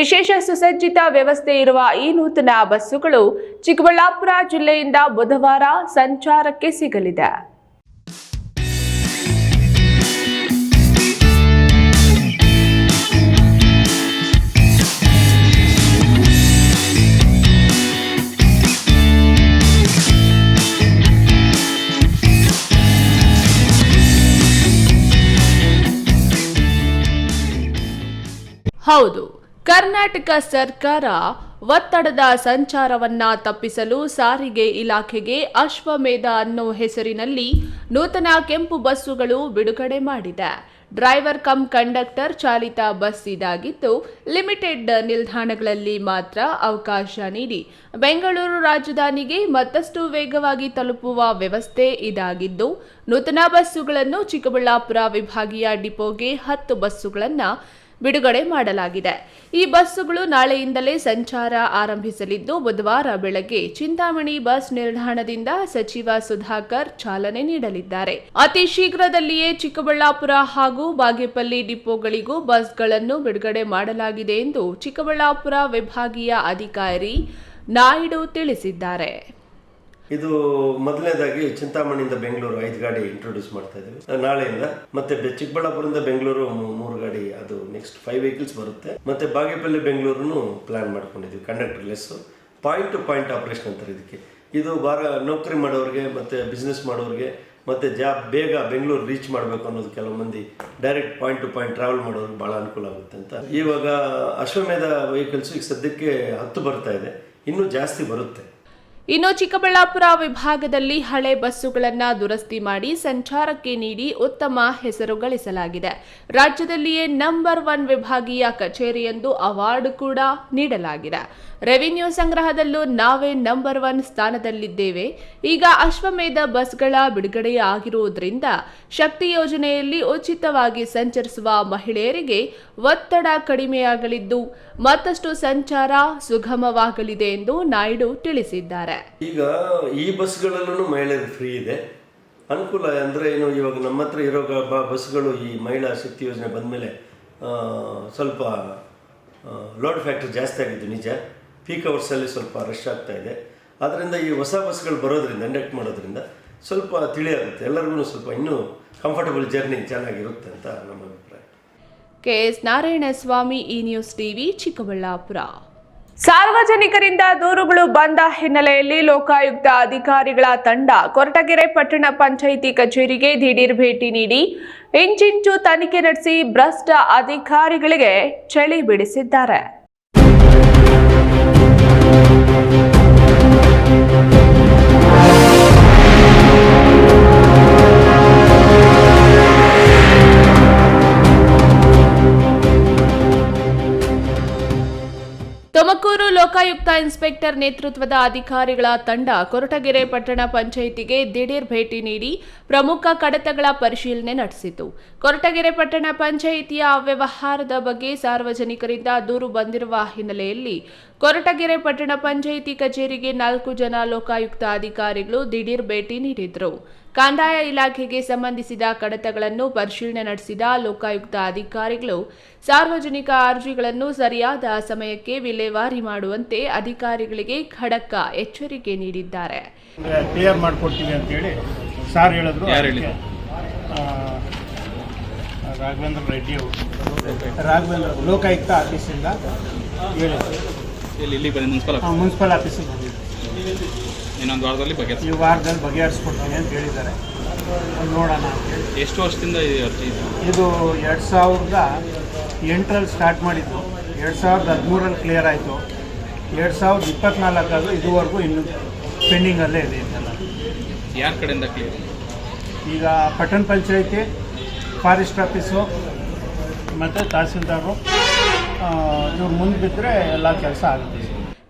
ವಿಶೇಷ ಸುಸಜ್ಜಿತ ವ್ಯವಸ್ಥೆ ಇರುವ ಈ ನೂತನ ಬಸ್ಸುಗಳು ಚಿಕ್ಕಬಳ್ಳಾಪುರ ಜಿಲ್ಲೆಯಿಂದ ಬುಧವಾರ ಸಂಚಾರಕ್ಕೆ ಸಿಗಲಿದೆ. ಹೌದು, ಕರ್ನಾಟಕ ಸರ್ಕಾರ ಒತ್ತಡದ ಸಂಚಾರವನ್ನ ತಪ್ಪಿಸಲು ಸಾರಿಗೆ ಇಲಾಖೆಗೆ ಅಶ್ವಮೇಧ ಅನ್ನೋ ಹೆಸರಿನಲ್ಲಿ ನೂತನ ಕೆಂಪು ಬಸ್ಸುಗಳು ಬಿಡುಗಡೆ ಮಾಡಿದೆ. ಡ್ರೈವರ್ ಕಮ್ ಕಂಡಕ್ಟರ್ ಚಾಲಿತ ಬಸ್ ಇದಾಗಿದ್ದು, ಲಿಮಿಟೆಡ್ ನಿಲ್ದಾಣಗಳಲ್ಲಿ ಮಾತ್ರ ಅವಕಾಶ ನೀಡಿ ಬೆಂಗಳೂರು ರಾಜಧಾನಿಗೆ ಮತ್ತಷ್ಟು ವೇಗವಾಗಿ ತಲುಪುವ ವ್ಯವಸ್ಥೆ ಇದಾಗಿದ್ದು, ನೂತನ ಬಸ್ಸುಗಳನ್ನು ಚಿಕ್ಕಬಳ್ಳಾಪುರ ವಿಭಾಗೀಯ ಡಿಪೋಗೆ ಹತ್ತು ಬಸ್ಸುಗಳನ್ನು ಬಿಡುಗಡೆ ಮಾಡಲಾಗಿದೆ. ಈ ಬಸ್ಸುಗಳು ನಾಳೆಯಿಂದಲೇ ಸಂಚಾರ ಆರಂಭಿಸಲಿದ್ದು, ಬುಧವಾರ ಬೆಳಗ್ಗೆ ಚಿಂತಾಮಣಿ ಬಸ್ ನಿಲ್ದಾಣದಿಂದ ಸಚಿವ ಸುಧಾಕರ್ ಚಾಲನೆ ನೀಡಲಿದ್ದಾರೆ. ಅತಿ ಶೀಘ್ರದಲ್ಲಿಯೇ ಚಿಕ್ಕಬಳ್ಳಾಪುರ ಹಾಗೂ ಬಾಗೇಪಲ್ಲಿ ಡಿಪೋಗಳಿಗೂ ಬಸ್ಗಳನ್ನು ಬಿಡುಗಡೆ ಮಾಡಲಾಗಿದೆ ಎಂದು ಚಿಕ್ಕಬಳ್ಳಾಪುರ ವಿಭಾಗೀಯ ಅಧಿಕಾರಿ ನಾಯ್ಡು ತಿಳಿಸಿದ್ದಾರೆ. ಇದು ಮೊದಲನೇದಾಗಿ ಚಿಂತಾಮಣಿಯಿಂದ ಬೆಂಗಳೂರು ಐದು ಗಾಡಿ ಇಂಟ್ರೊಡ್ಯೂಸ್ ಮಾಡ್ತಾ ಇದ್ದೀವಿ. ನಾಳೆಯಿಂದ ಮತ್ತೆ ಚಿಕ್ಕಬಳ್ಳಾಪುರದಿಂದ ಬೆಂಗಳೂರು ಮೂರು ಗಾಡಿ, ಅದು ನೆಕ್ಸ್ಟ್ ಫೈವ್ ವೆಹಿಕಲ್ಸ್ ಬರುತ್ತೆ. ಮತ್ತೆ ಬಾಗೇಪಲ್ಲಿ ಬೆಂಗಳೂರು ಪ್ಲಾನ್ ಮಾಡ್ಕೊಂಡಿದ್ದೀವಿ conductorless point to point operation ಅಂತಾರೆ ಇದಕ್ಕೆ ಇದು ಬಾರ ನೌಕರಿ ಮಾಡೋರಿಗೆ ಮತ್ತೆ ಬಿಸ್ನೆಸ್ ಮಾಡೋರಿಗೆ ಮತ್ತೆ ಜಾಬ್ ಬೇಗ ಬೆಂಗಳೂರು ರೀಚ್ ಮಾಡಬೇಕು ಅನ್ನೋದು ಕೆಲವು ಮಂದಿ direct point to point travel ಮಾಡೋರಿಗೆ ಭಾಳ ಅನುಕೂಲ ಆಗುತ್ತೆ ಅಂತ. ಇವಾಗ ಅಶ್ವಮೇಧ ವೆಹಿಕಲ್ಸ್ ಈಗ ಸದ್ಯಕ್ಕೆ ಹತ್ತು ಬರ್ತಾ ಇದೆ. ಇನ್ನೂ ಜಾಸ್ತಿ ಬರುತ್ತೆ. ಇನ್ನು ಚಿಕ್ಕಬಳ್ಳಾಪುರ ವಿಭಾಗದಲ್ಲಿ ಹಳೆ ಬಸ್ಸುಗಳನ್ನು ದುರಸ್ತಿ ಮಾಡಿ ಸಂಚಾರಕ್ಕೆ ನೀಡಿ ಉತ್ತಮ ಹೆಸರು ಗಳಿಸಲಾಗಿದೆ. ರಾಜ್ಯದಲ್ಲಿಯೇ ನಂಬರ್ ಒನ್ ವಿಭಾಗೀಯ ಕಚೇರಿ ಎಂದು ಅವಾರ್ಡ್ ಕೂಡ ನೀಡಲಾಗಿದೆ. ರೆವಿನ್ಯೂ ಸಂಗ್ರಹದಲ್ಲೂ ನಾವೇ ನಂಬರ್ ಒನ್ ಸ್ಥಾನದಲ್ಲಿದ್ದೇವೆ. ಈಗ ಅಶ್ವಮೇಧ ಬಸ್ಗಳ ಬಿಡುಗಡೆ ಆಗಿರುವುದರಿಂದ ಶಕ್ತಿ ಯೋಜನೆಯಲ್ಲಿ ಉಚಿತವಾಗಿ ಸಂಚರಿಸುವ ಮಹಿಳೆಯರಿಗೆ ಒತ್ತಡ ಕಡಿಮೆಯಾಗಲಿದ್ದು ಮತ್ತಷ್ಟು ಸಂಚಾರ ಸುಗಮವಾಗಲಿದೆ ಎಂದು ನಾಯ್ಡು ತಿಳಿಸಿದ್ದಾರೆ. ಈಗ ಈ ಬಸ್ಗಳಲ್ಲೂ ಮಹಿಳೆಯರಿಗೆ ಫ್ರೀ ಇದೆ. ಅನುಕೂಲ ಅಂದರೆ ಏನು ಇವಾಗ ನಮ್ಮ ಹತ್ರ ಇರೋ ಬಸ್ಗಳು ಈ ಮಹಿಳಾ ಶಕ್ತಿ ಯೋಜನೆ ಬಂದಮೇಲೆ ಸ್ವಲ್ಪ ಲೋಡ್ ಫ್ಯಾಕ್ಟರ್ ಜಾಸ್ತಿ ಆಗಿದ್ದು ನಿಜ. ಪೀಕ್ ಅವರ್ಸಲ್ಲಿ ಸ್ವಲ್ಪ ರಶ್ ಆಗ್ತಾ ಇದೆ. ಆದ್ದರಿಂದ ಈ ಹೊಸ ಬಸ್ಗಳು ಬರೋದ್ರಿಂದ ಕಂಡಕ್ಟ್ ಮಾಡೋದ್ರಿಂದ ಸ್ವಲ್ಪ ತಿಳಿಯಾಗುತ್ತೆ. ಎಲ್ಲರಿಗೂ ಸ್ವಲ್ಪ ಇನ್ನೂ ಕಂಫರ್ಟಬಲ್ ಜರ್ನಿ ಚೆನ್ನಾಗಿರುತ್ತೆ ಅಂತ ನಮ್ಮ ಅಭಿಪ್ರಾಯ. ಕೆ ಕೆಎಸ್ ನಾರಾಯಣಸ್ವಾಮಿ ಈ ನ್ಯೂಸ್ ಟಿವಿ ಚಿಕ್ಕಬಳ್ಳಾಪುರ. ಸಾರ್ವಜನಿಕರಿಂದ ದೂರುಗಳು ಬಂದ ಹಿನ್ನೆಲೆಯಲ್ಲಿ ಲೋಕಾಯುಕ್ತ ಅಧಿಕಾರಿಗಳ ತಂಡ ಕೊರಟಗೆರೆ ಪಟ್ಟಣ ಪಂಚಾಯಿತಿ ಕಚೇರಿಗೆ ದಿಢೀರ್ ಭೇಟಿ ನೀಡಿ ಇಂಚಿಂಚು ತನಿಖೆ ನಡೆಸಿ ಭ್ರಷ್ಟ ಅಧಿಕಾರಿಗಳಿಗೆ ಚಳಿ ಬಿಡಿಸಿದ್ದಾರೆ ತುಮಕೂರು ಲೋಕಾಯುಕ್ತ ಇನ್ಸ್ಪೆಕ್ಟರ್ ನೇತೃತ್ವದ ಅಧಿಕಾರಿಗಳ ತಂಡ ಕೊರಟಗೆರೆ ಪಟ್ಟಣ ಪಂಚಾಯಿತಿಗೆ ದಿಢೀರ್ ಭೇಟಿ ನೀಡಿ ಪ್ರಮುಖ ಕಡತಗಳ ಪರಿಶೀಲನೆ ನಡೆಸಿತು. ಕೊರಟಗೆರೆ ಪಟ್ಟಣ ಪಂಚಾಯಿತಿಯ ಅವ್ಯವಹಾರದ ಬಗ್ಗೆ ಸಾರ್ವಜನಿಕರಿಂದ ದೂರು ಬಂದಿರುವ ಹಿನ್ನೆಲೆಯಲ್ಲಿ ಕೊರಟಗೆರೆ ಪಟ್ಟಣ ಪಂಚಾಯಿತಿ ಕಚೇರಿಗೆ ನಾಲ್ಕು ಜನ ಲೋಕಾಯುಕ್ತ ಅಧಿಕಾರಿಗಳು ದಿಢೀರ್ ಭೇಟಿ ನೀಡಿದ್ರು. ಕಂದಾಯ ಇಲಾಖೆಗೆ ಸಂಬಂಧಿಸಿದ ಕಡತಗಳನ್ನು ಪರಿಶೀಲನೆ ನಡೆಸಿದ ಲೋಕಾಯುಕ್ತ ಅಧಿಕಾರಿಗಳು ಸಾರ್ವಜನಿಕ ಅರ್ಜಿಗಳನ್ನು ಸರಿಯಾದ ಸಮಯಕ್ಕೆ ವಿಲೇವಾರಿ ಮಾಡುವಂತೆ ಅಧಿಕಾರಿಗಳಿಗೆ ಖಡಕ ಎಚ್ಚರಿಕೆ ನೀಡಿದ್ದಾರೆ. ಕ್ಲಿಯರ್ ಮಾಡಿಕೊಡ್ತೀವಿ ಅಂತೇಳಿ ಸಾರ್ ಹೇಳಿದ್ರು. ರಾಘವೇಂದ್ರ ರೆಡ್ಡಿ ಅವರು. ರಾಘವೇಂದ್ರ ಲೋಕಾಯುಕ್ತ ಆಫೀಸಿಂದ ಹೇಳಿದ್ರು. ಮುನ್ಸಿಪಲ್ ಆಫೀಸಿಂದ ಇನ್ನೊಂದು ವಾರದಲ್ಲಿ ಬಗೆಹರಿಸಿ ಈ ವಾರದಲ್ಲಿ ಬಗೆಹರಿಸ್ಕೊಡ್ತೀನಿ ಅಂತ ಹೇಳಿದ್ದಾರೆ. ನೋಡೋಣ ಎಷ್ಟು ವರ್ಷದಿಂದ ಈ ಅರ್ಜಿ ಇದೆ? ಇದು ಎರಡು ಸಾವಿರದ ಎಂಟರಲ್ಲಿ ಸ್ಟಾರ್ಟ್ ಮಾಡಿದ್ದು. ಎರಡು ಸಾವಿರದ ಹದಿಮೂರಲ್ಲಿ ಕ್ಲಿಯರ್ ಆಯಿತು. ಎರಡು ಸಾವಿರದ ಇಪ್ಪತ್ನಾಲ್ಕಾದ್ರು ಇದುವರೆಗೂ ಇನ್ನೂ ಪೆಂಡಿಂಗಲ್ಲೇ ಇದೆ ಇದೆಲ್ಲ ಯಾರ ಕಡೆಯಿಂದ ಕ್ಲಿಯರ್ ಈಗ ಪಟ್ಟಣ ಪಂಚಾಯತಿ ಫಾರೆಸ್ಟ್ ಆಫೀಸು ಮತ್ತು ತಹಸೀಲ್ದಾರರು ಇವ್ರು ಮುಂದೆ ಬಿದ್ದರೆ ಎಲ್ಲ ಕೆಲಸ ಆಗುತ್ತೆ.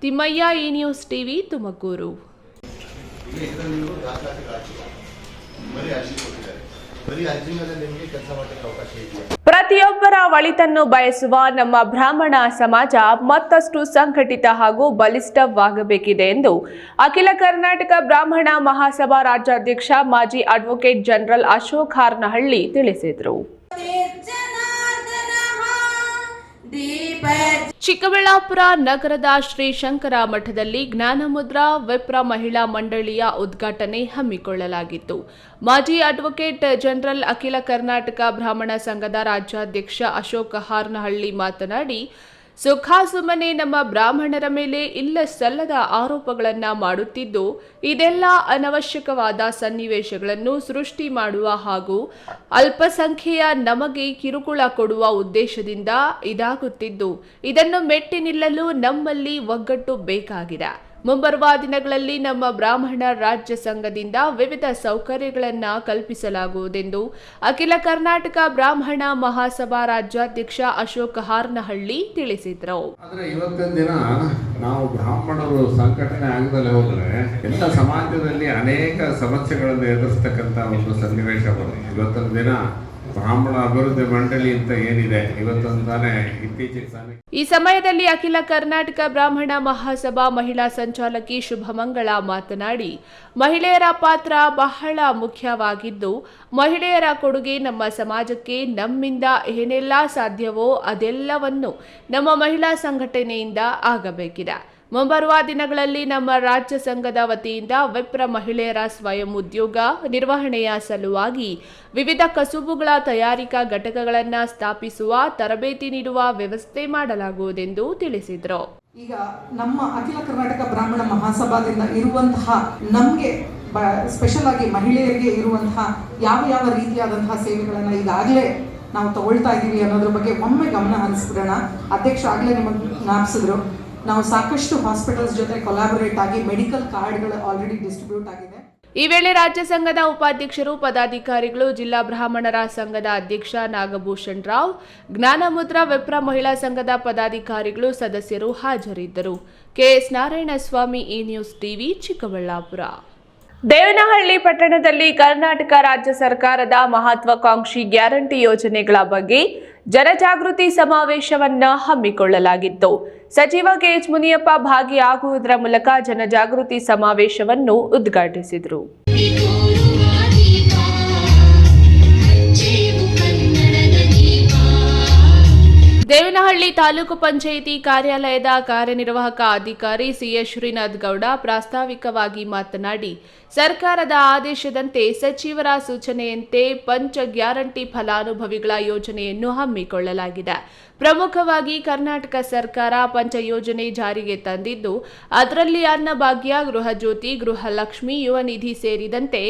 ತಿಮ್ಮಯ್ಯ ಈ ನ್ಯೂಸ್ ಟಿವಿ ತುಮಕೂರು. ಪ್ರತಿಯೊಬ್ಬರ ಒಳಿತನ್ನು ಬಯಸುವ ನಮ್ಮ ಬ್ರಾಹ್ಮಣ ಸಮಾಜ ಮತ್ತಷ್ಟು ಸಂಘಟಿತ ಹಾಗೂ ಬಲಿಷ್ಠವಾಗಬೇಕಿದೆ ಎಂದು ಅಖಿಲ ಕರ್ನಾಟಕ ಬ್ರಾಹ್ಮಣ ಮಹಾಸಭಾ ರಾಜ್ಯಾಧ್ಯಕ್ಷ ಮಾಜಿ ಅಡ್ವೊಕೇಟ್ ಜನರಲ್ ಅಶೋಕ್ ಹಾರ್ನಹಳ್ಳಿ ತಿಳಿಸಿದರು. ಚಿಕ್ಕಬಳ್ಳಾಪುರ ನಗರದ ಶ್ರೀ ಶಂಕರ ಮಠದಲ್ಲಿ ಜ್ಞಾನಮುದ್ರಾ ವಿಪ್ರ ಮಹಿಳಾ ಮಂಡಳಿಯ ಉದ್ಘಾಟನೆ ಹಮ್ಮಿಕೊಳ್ಳಲಾಗಿತ್ತು. ಮಾಜಿ ಅಡ್ವೊಕೇಟ್ ಜನರಲ್ ಅಖಿಲ ಕರ್ನಾಟಕ ಬ್ರಾಹ್ಮಣ ಸಂಘದ ರಾಜ್ಯಾಧ್ಯಕ್ಷ ಅಶೋಕ್ ಹಾರ್ನಹಳ್ಳಿ ಮಾತನಾಡಿ ಸುಖಾಸುಮ್ಮನೆ ನಮ್ಮ ಬ್ರಾಹ್ಮಣರ ಮೇಲೆ ಇಲ್ಲ ಸಲ್ಲದ ಆರೋಪಗಳನ್ನು ಮಾಡುತ್ತಿದ್ದು, ಇದೆಲ್ಲ ಅನವಶ್ಯಕವಾದ ಸನ್ನಿವೇಶಗಳನ್ನು ಸೃಷ್ಟಿ ಮಾಡುವ ಹಾಗೂ ಅಲ್ಪಸಂಖ್ಯೆಯ ನಮಗೆ ಕಿರುಕುಳ ಕೊಡುವ ಉದ್ದೇಶದಿಂದ ಇದಾಗುತ್ತಿದ್ದು, ಇದನ್ನು ಮೆಟ್ಟಿ ನಿಲ್ಲಲು ನಮ್ಮಲ್ಲಿ ಒಗ್ಗಟ್ಟು ಬೇಕಾಗಿದೆ. ಮುಂಬರುವ ದಿನಗಳಲ್ಲಿ ನಮ್ಮ ಬ್ರಾಹ್ಮಣ ರಾಜ್ಯ ಸಂಘದಿಂದ ವಿವಿಧ ಸೌಕರ್ಯಗಳನ್ನು ಕಲ್ಪಿಸಲಾಗುವುದೆಂದು ಅಖಿಲ ಕರ್ನಾಟಕ ಬ್ರಾಹ್ಮಣ ಮಹಾಸಭಾ ರಾಜ್ಯಾಧ್ಯಕ್ಷ ಅಶೋಕ್ ಹಾರ್ನಹಳ್ಳಿ ತಿಳಿಸಿದರು. ಆದರೆ ಇವತ್ತಿನ ದಿನ ನಾವು ಬ್ರಾಹ್ಮಣರು ಸಂಘಟನೆ ಆಗದಲ್ಲೇ ಹೋದರೆ ಎಲ್ಲ ಸಮಾಜದಲ್ಲಿ ಅನೇಕ ಸಮಸ್ಯೆಗಳನ್ನು ಎದುರಿಸ್ತಕ್ಕಂಥ ಒಂದು ಸನ್ನಿವೇಶ ಬರುತ್ತೆ ಇವತ್ತಿನ ದಿನ ಬ್ರಾಹ್ಮಣ ಅಭಿವೃದ್ಧಿ ಮಂಡಳಿ ಅಂತ ಏನಿದೆ ಇವತ್ತೊಂದಾನೆ ಇತ್ತೀಚೆಗೆ ಈ ಸಮಯದಲ್ಲಿ ಅಖಿಲ ಕರ್ನಾಟಕ ಬ್ರಾಹ್ಮಣ ಮಹಾಸಭಾ ಮಹಿಳಾ ಸಂಚಾಲಕಿ ಶುಭಮಂಗಳ ಮಾತನಾಡಿ, ಮಹಿಳೆಯರ ಪಾತ್ರ ಬಹಳ ಮುಖ್ಯವಾಗಿದ್ದು, ಮಹಿಳೆಯರ ಕೊಡುಗೆ ನಮ್ಮ ಸಮಾಜಕ್ಕೆ ನಮ್ಮಿಂದ ಏನೆಲ್ಲ ಸಾಧ್ಯವೋ ಅದೆಲ್ಲವನ್ನು ನಮ್ಮ ಮಹಿಳಾ ಸಂಘಟನೆಯಿಂದ ಆಗಬೇಕಿದೆ. ಮುಂಬರುವ ದಿನಗಳಲ್ಲಿ ನಮ್ಮ ರಾಜ್ಯ ಸಂಘದ ವತಿಯಿಂದ ವಿಪ್ರ ಮಹಿಳೆಯರ ಸ್ವಯಂ ಉದ್ಯೋಗ ನಿರ್ವಹಣೆಯ ಸಲುವಾಗಿ ವಿವಿಧ ಕಸುಬುಗಳ ತಯಾರಿಕಾ ಘಟಕಗಳನ್ನು ಸ್ಥಾಪಿಸುವ ತರಬೇತಿ ನೀಡುವ ವ್ಯವಸ್ಥೆ ಮಾಡಲಾಗುವುದೆಂದು ತಿಳಿಸಿದರು. ಈಗ ನಮ್ಮ ಅಖಿಲ ಕರ್ನಾಟಕ ಬ್ರಾಹ್ಮಣ ಮಹಾಸಭಾದಿಂದ ಇರುವಂತಹ ನಮಗೆ ಸ್ಪೆಷಲ್ ಆಗಿ ಮಹಿಳೆಯರಿಗೆ ಇರುವಂತಹ ಯಾವ ಯಾವ ರೀತಿಯಾದಂತಹ ಸೇವೆಗಳನ್ನು ಈಗಾಗಲೇ ನಾವು ತಗೊಳ್ತಾ ಇದ್ದೀವಿ ಅನ್ನೋದ್ರ ಬಗ್ಗೆ ಒಮ್ಮೆ ಗಮನ ಹರಿಸ್ಬಿಡೋಣ. ಅಧ್ಯಕ್ಷ ಆಗಲೇ ನಿಮಗೆ ಜ್ಞಾಪಿಸಿದ್ರು. ನಾವು ಸಾಕಷ್ಟು ಹಾಸ್ಪಿಟಲ್ಸ್ ಜೊತೆ ಕೊಲಾಬರೇಟ್ ಆಗಿ ಮೆಡಿಕಲ್ ಕಾರ್ಡ್ಗಳು ಆಲ್ರೆಡಿ ಡಿಸ್ಟ್ರಿಬ್ಯೂಟ್ ಆಗಿದೆ. ಈ ವೇಳೆ ರಾಜ್ಯ ಸಂಘದ ಉಪಾಧ್ಯಕ್ಷರು ಪದಾಧಿಕಾರಿಗಳು ಜಿಲ್ಲಾ ಬ್ರಾಹ್ಮಣರ ಸಂಘದ ಅಧ್ಯಕ್ಷ ನಾಗಭೂಷಣ್ ರಾವ್ ಜ್ಞಾನಮುದ್ರಾ ವಿಪ್ರ ಮಹಿಳಾ ಸಂಘದ ಪದಾಧಿಕಾರಿಗಳು ಸದಸ್ಯರು ಹಾಜರಿದ್ದರು. KS Narayanaswamy E news TV Chikkaballapur. Devanahalli ಪಟ್ಟಣದಲ್ಲಿ ಕರ್ನಾಟಕ ರಾಜ್ಯ ಸರ್ಕಾರದ ಮಹತ್ವಾಕಾಂಕ್ಷಿ ಗ್ಯಾರಂಟಿ ಯೋಜನೆಗಳ ಬಗ್ಗೆ ಜನಜಾಗೃತಿ ಸಮಾವೇಶವನ್ನ ಹಮ್ಮಿಕೊಳ್ಳಲಾಗಿತ್ತು. ಸಚಿವ ಕೆಎಚ್ ಮುನಿಯಪ್ಪ ಭಾಗಿಯಾಗುವುದರ ಮೂಲಕ ಜನಜಾಗೃತಿ ಸಮಾವೇಶವನ್ನು ಉದ್ಘಾಟಿಸಿದರು. ದೇವನಹಳ್ಳಿ ತಾಲೂಕು ಪಂಚಾಯಿತಿ ಕಾರ್ಯಾಲಯದ ಕಾರ್ಯನಿರ್ವಾಹಕ ಅಧಿಕಾರಿ ಸಿಎಸ್ ಶ್ರೀನಾಥ್ ಗೌಡ ಪ್ರಾಸ್ತಾವಿಕವಾಗಿ ಮಾತನಾಡಿ, ಸರ್ಕಾರದ ಆದೇಶದಂತೆ ಸಚಿವರ ಸೂಚನೆಯಂತೆ ಪಂಚ ಗ್ಯಾರಂಟಿ ಫಲಾನುಭವಿಗಳ ಯೋಜನೆಯನ್ನು ಹಮ್ಮಿಕೊಳ್ಳಲಾಗಿದೆ. ಪ್ರಮುಖವಾಗಿ ಕರ್ನಾಟಕ ಸರ್ಕಾರ ಪಂಚ ಯೋಜನೆ ಜಾರಿಗೆ ತಂದಿದ್ದು, ಅದರಲ್ಲಿ ಅನ್ನಭಾಗ್ಯ ಗೃಹಜ್ಯೋತಿ ಗೃಹಲಕ್ಷ್ಮಿ ಯುವ ನಿಧಿ ಸೇರಿದಂತೆ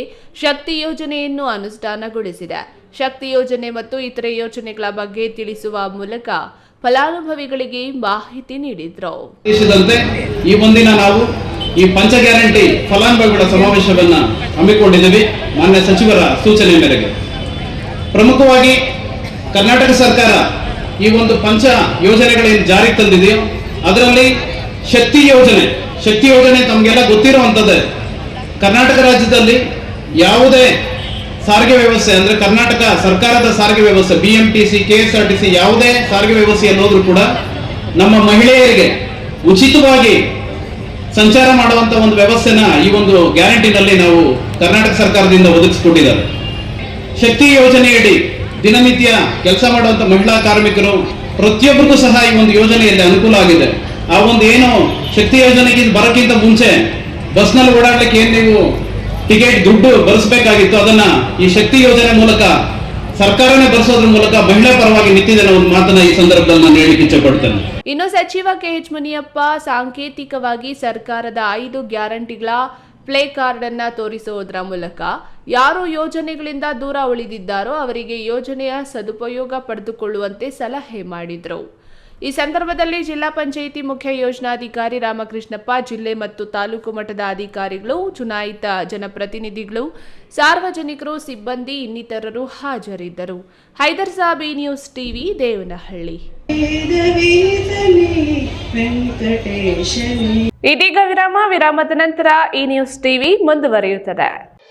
ಶಕ್ತಿ ಯೋಜನೆಯನ್ನು ಅನುಷ್ಠಾನಗೊಳಿಸಿದೆ. ಶಕ್ತಿ ಯೋಜನೆ ಮತ್ತು ಇತರೆ ಯೋಜನೆಗಳ ಬಗ್ಗೆ ತಿಳಿಸುವ ಮೂಲಕ ಫಲಾನುಭವಿಗಳಿಗೆ ಮಾಹಿತಿ ನೀಡಿದ್ರು. ಈ ಮುಂದಿನ ನಾವು ಈ ಪಂಚ ಗ್ಯಾರಂಟಿ ಫಲಾನುಭವಿಗಳ ಸಮಾವೇಶವನ್ನ ಹಮ್ಮಿಕೊಂಡಿದ್ದೀವಿ. ಮಾನ್ಯ ಸಚಿವರ ಸೂಚನೆ ಮೇರೆಗೆ. ಪ್ರಮುಖವಾಗಿ ಕರ್ನಾಟಕ ಸರ್ಕಾರ ಈ ಒಂದು ಪಂಚ ಯೋಜನೆಗಳೇನು ಜಾರಿಗೆ ತಂದಿದೆಯೋ, ಅದರಲ್ಲಿ ಶಕ್ತಿ ಯೋಜನೆ ಶಕ್ತಿ ಯೋಜನೆ ತಮಗೆಲ್ಲ ಗೊತ್ತಿರುವಂಥದ್ದೇ. ಕರ್ನಾಟಕ ರಾಜ್ಯದಲ್ಲಿ ಯಾವುದೇ ಸಾರಿಗೆ ವ್ಯವಸ್ಥೆ ಅಂದ್ರೆ ಕರ್ನಾಟಕ ಸರ್ಕಾರದ ಸಾರಿಗೆ ವ್ಯವಸ್ಥೆ B M T C K S R T C ಯಾವುದೇ ಸಾರಿಗೆ ವ್ಯವಸ್ಥೆ ಅನ್ನೋದ್ರು ಕೂಡ ನಮ್ಮ ಮಹಿಳೆಯರಿಗೆ ಉಚಿತವಾಗಿ ಸಂಚಾರ ಮಾಡುವಂತ ಒಂದು ವ್ಯವಸ್ಥೆನ ಈ ಒಂದು ಗ್ಯಾರಂಟಿನಲ್ಲಿ ನಾವು ಕರ್ನಾಟಕ ಸರ್ಕಾರದಿಂದ ಒದಗಿಸಿಕೊಟ್ಟಿದ್ದಾರೆ. ಶಕ್ತಿ ಯೋಜನೆಯಡಿ ದಿನನಿತ್ಯ ಕೆಲಸ ಮಾಡುವಂತ ಮಹಿಳಾ ಕಾರ್ಮಿಕರು ಪ್ರತಿಯೊಬ್ಬರಿಗೂ ಸಹ ಈ ಒಂದು ಯೋಜನೆಯಲ್ಲಿ ಅನುಕೂಲ ಆಗಿದೆ. ಆ ಒಂದು ಏನು ಶಕ್ತಿ ಯೋಜನೆಗೆ ಬರೋಕ್ಕಿಂತ ಮುಂಚೆ ಬಸ್ನಲ್ಲಿ ಓಡಾಡ್ಲಿಕ್ಕೆ ಏನು ನೀವು ಟಿಕೆಟ್, ದುಡ್ಡು ಬರೆಸಬೇಕಾಗಿತ್ತು, ಅದನ್ನ ಈ ಶಕ್ತಿ ಯೋಜನೆ ಮೂಲಕ ಸರ್ಕಾರನೇ ಬರೆಸೋದ್ರ ಮೂಲಕ ಮಹಿಳಾ ಪರವಾಗಿ ನಿಂತಿದೆ ಅನ್ನೋ ಒಂದು ಮಾತನ್ನ ಈ ಸಂದರ್ಭದಲ್ಲಿ ನಾನು ಹೇಳಿಕ್ಕೆ ಇಚ್ಛಪಡ್ತೇನೆ. ಇನ್ನು ಸಚಿವ ಕೆ ಎಚ್ ಮುನಿಯಪ್ಪ ಸಾಂಕೇತಿಕವಾಗಿ ಸರ್ಕಾರದ ಐದು ಗ್ಯಾರಂಟಿಗಳ ಪ್ಲೇ ಕಾರ್ಡ್ ಅನ್ನ ತೋರಿಸುವುದರ ಮೂಲಕ ಯಾರು ಯೋಜನೆಗಳಿಂದ ದೂರ ಉಳಿದಿದ್ದಾರೋ ಅವರಿಗೆ ಯೋಜನೆಯ ಸದುಪಯೋಗ ಪಡೆದುಕೊಳ್ಳುವಂತೆ ಸಲಹೆ ಮಾಡಿದರು. ಈ ಸಂದರ್ಭದಲ್ಲಿ ಜಿಲ್ಲಾ ಪಂಚಾಯಿತಿ ಮುಖ್ಯ ಯೋಜನಾಧಿಕಾರಿ ರಾಮಕೃಷ್ಣಪ್ಪ, ಜಿಲ್ಲೆ ಮತ್ತು ತಾಲೂಕು ಮಟ್ಟದ ಅಧಿಕಾರಿಗಳು, ಚುನಾಯಿತ ಜನಪ್ರತಿನಿಧಿಗಳು, ಸಾರ್ವಜನಿಕರು, ಸಿಬ್ಬಂದಿ, ಇನ್ನಿತರರು ಹಾಜರಿದ್ದರು. Haider Sabi news TV, Devanahalli. ಇದೀಗ ವಿರಾಮ, ವಿರಾಮದ ನಂತರ ಈ ನ್ಯೂಸ್ ಟಿವಿ ಮುಂದುವರಿಯುತ್ತದೆ.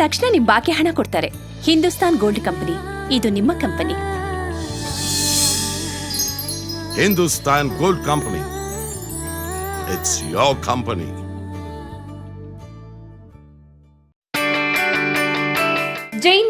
ತಕ್ಷಣ ನಿಮ್ ಬಾಕಿ ಹಣ ಕೊಡ್ತಾರೆ. ಹಿಂದೂಸ್ತಾನ್ ಗೋಲ್ಡ್ ಕಂಪನಿ, ಇದು ನಿಮ್ಮ company. Hindustan gold company it's your company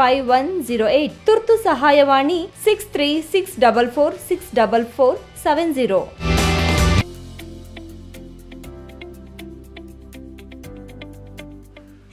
five one zero eight ತುರ್ತು ಸಹಾಯವಾಣಿ six three six double four six double four seven zero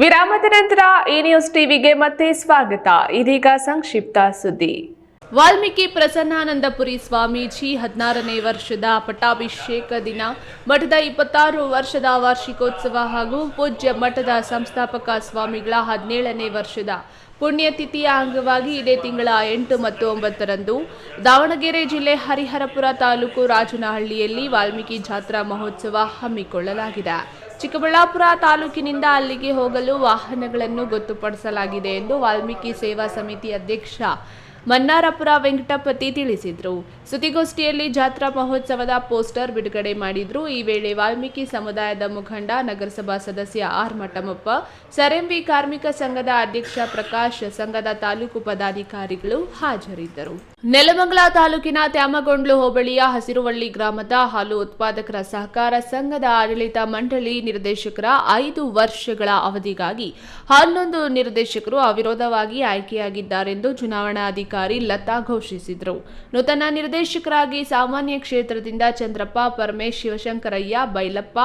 ವಿರಾಮದ ನಂತರ ಇ ನ್ಯೂಸ್ ಟಿವಿಗೆ ಮತ್ತೆ ಸ್ವಾಗತ. ಇದೀಗ ಸಂಕ್ಷಿಪ್ತ ಸುದ್ದಿ. ವಾಲ್ಮೀಕಿ ಪ್ರಸನ್ನಾನಂದಪುರಿ ಸ್ವಾಮೀಜಿ ಹದಿನಾರನೇ ವರ್ಷದ ಪಟ್ಟಾಭಿಷೇಕ ದಿನ, ಮಠದ ಇಪ್ಪತ್ತಾರು ವರ್ಷದ ವಾರ್ಷಿಕೋತ್ಸವ ಹಾಗೂ ಪೂಜ್ಯ ಮಠದ ಸಂಸ್ಥಾಪಕ ಸ್ವಾಮಿಗಳ ಹದಿನೇಳನೇ ವರ್ಷದ ಪುಣ್ಯತಿಥಿಯ ಅಂಗವಾಗಿ ಇದೇ ತಿಂಗಳ ಎಂಟು ಮತ್ತು ಒಂಬತ್ತರಂದು ದಾವಣಗೆರೆ ಜಿಲ್ಲೆ ಹರಿಹರಪುರ ತಾಲೂಕು ರಾಜನಹಳ್ಳಿಯಲ್ಲಿ ವಾಲ್ಮೀಕಿ ಜಾತ್ರಾ ಮಹೋತ್ಸವ ಹಮ್ಮಿಕೊಳ್ಳಲಾಗಿದೆ. ಚಿಕ್ಕಬಳ್ಳಾಪುರ ತಾಲೂಕಿನಿಂದ ಅಲ್ಲಿಗೆ ಹೋಗಲು ವಾಹನಗಳನ್ನು ಗೊತ್ತುಪಡಿಸಲಾಗಿದೆ ಎಂದು ವಾಲ್ಮೀಕಿ ಸೇವಾ ಸಮಿತಿ ಅಧ್ಯಕ್ಷ ಮನ್ನಾರಪುರ ವೆಂಕಟಪತಿ ತಿಳಿಸಿದರು. ಸುದ್ದಿಗೋಷ್ಠಿಯಲ್ಲಿ ಜಾತ್ರಾ ಮಹೋತ್ಸವದ ಪೋಸ್ಟರ್ ಬಿಡುಗಡೆ ಮಾಡಿದ್ರು. ಈ ವೇಳೆ ವಾಲ್ಮೀಕಿ ಸಮುದಾಯದ ಮುಖಂಡ, ನಗರಸಭಾ ಸದಸ್ಯ ಆರ್ ಮಠಮಪ್ಪ ಸರೆಂಬಿ ಕಾರ್ಮಿಕ ಸಂಘದ ಅಧ್ಯಕ್ಷ ಪ್ರಕಾಶ್, ಸಂಘದ ತಾಲೂಕು ಪದಾಧಿಕಾರಿಗಳು ಹಾಜರಿದ್ದರು. ನೆಲಮಂಗಲ ತಾಲೂಕಿನ ತ್ಯಾಮಗೊಂಡ್ಲು ಹೋಬಳಿಯ ಹಸಿರುವಳ್ಳಿ ಗ್ರಾಮದ ಹಾಲು ಉತ್ಪಾದಕರ ಸಹಕಾರ ಸಂಘದ ಆಡಳಿತ ಮಂಡಳಿ ನಿರ್ದೇಶಕರ ಐದು ವರ್ಷಗಳ ಅವಧಿಗಾಗಿ ಹನ್ನೊಂದು ನಿರ್ದೇಶಕರು ಅವಿರೋಧವಾಗಿ ಆಯ್ಕೆಯಾಗಿದ್ದಾರೆಂದು ಚುನಾವಣಾಧಿಕಾರಿ ಲತಾ ಘೋಷಿಸಿದರು. ನೂತನ ನಿರ್ದೇಶಕರಾಗಿ ಸಾಮಾನ್ಯ ಕ್ಷೇತ್ರದಿಂದ ಚಂದ್ರಪ್ಪ, ಪರಮೇಶ್, ಶಿವಶಂಕರಯ್ಯ, ಬೈಲಪ್ಪ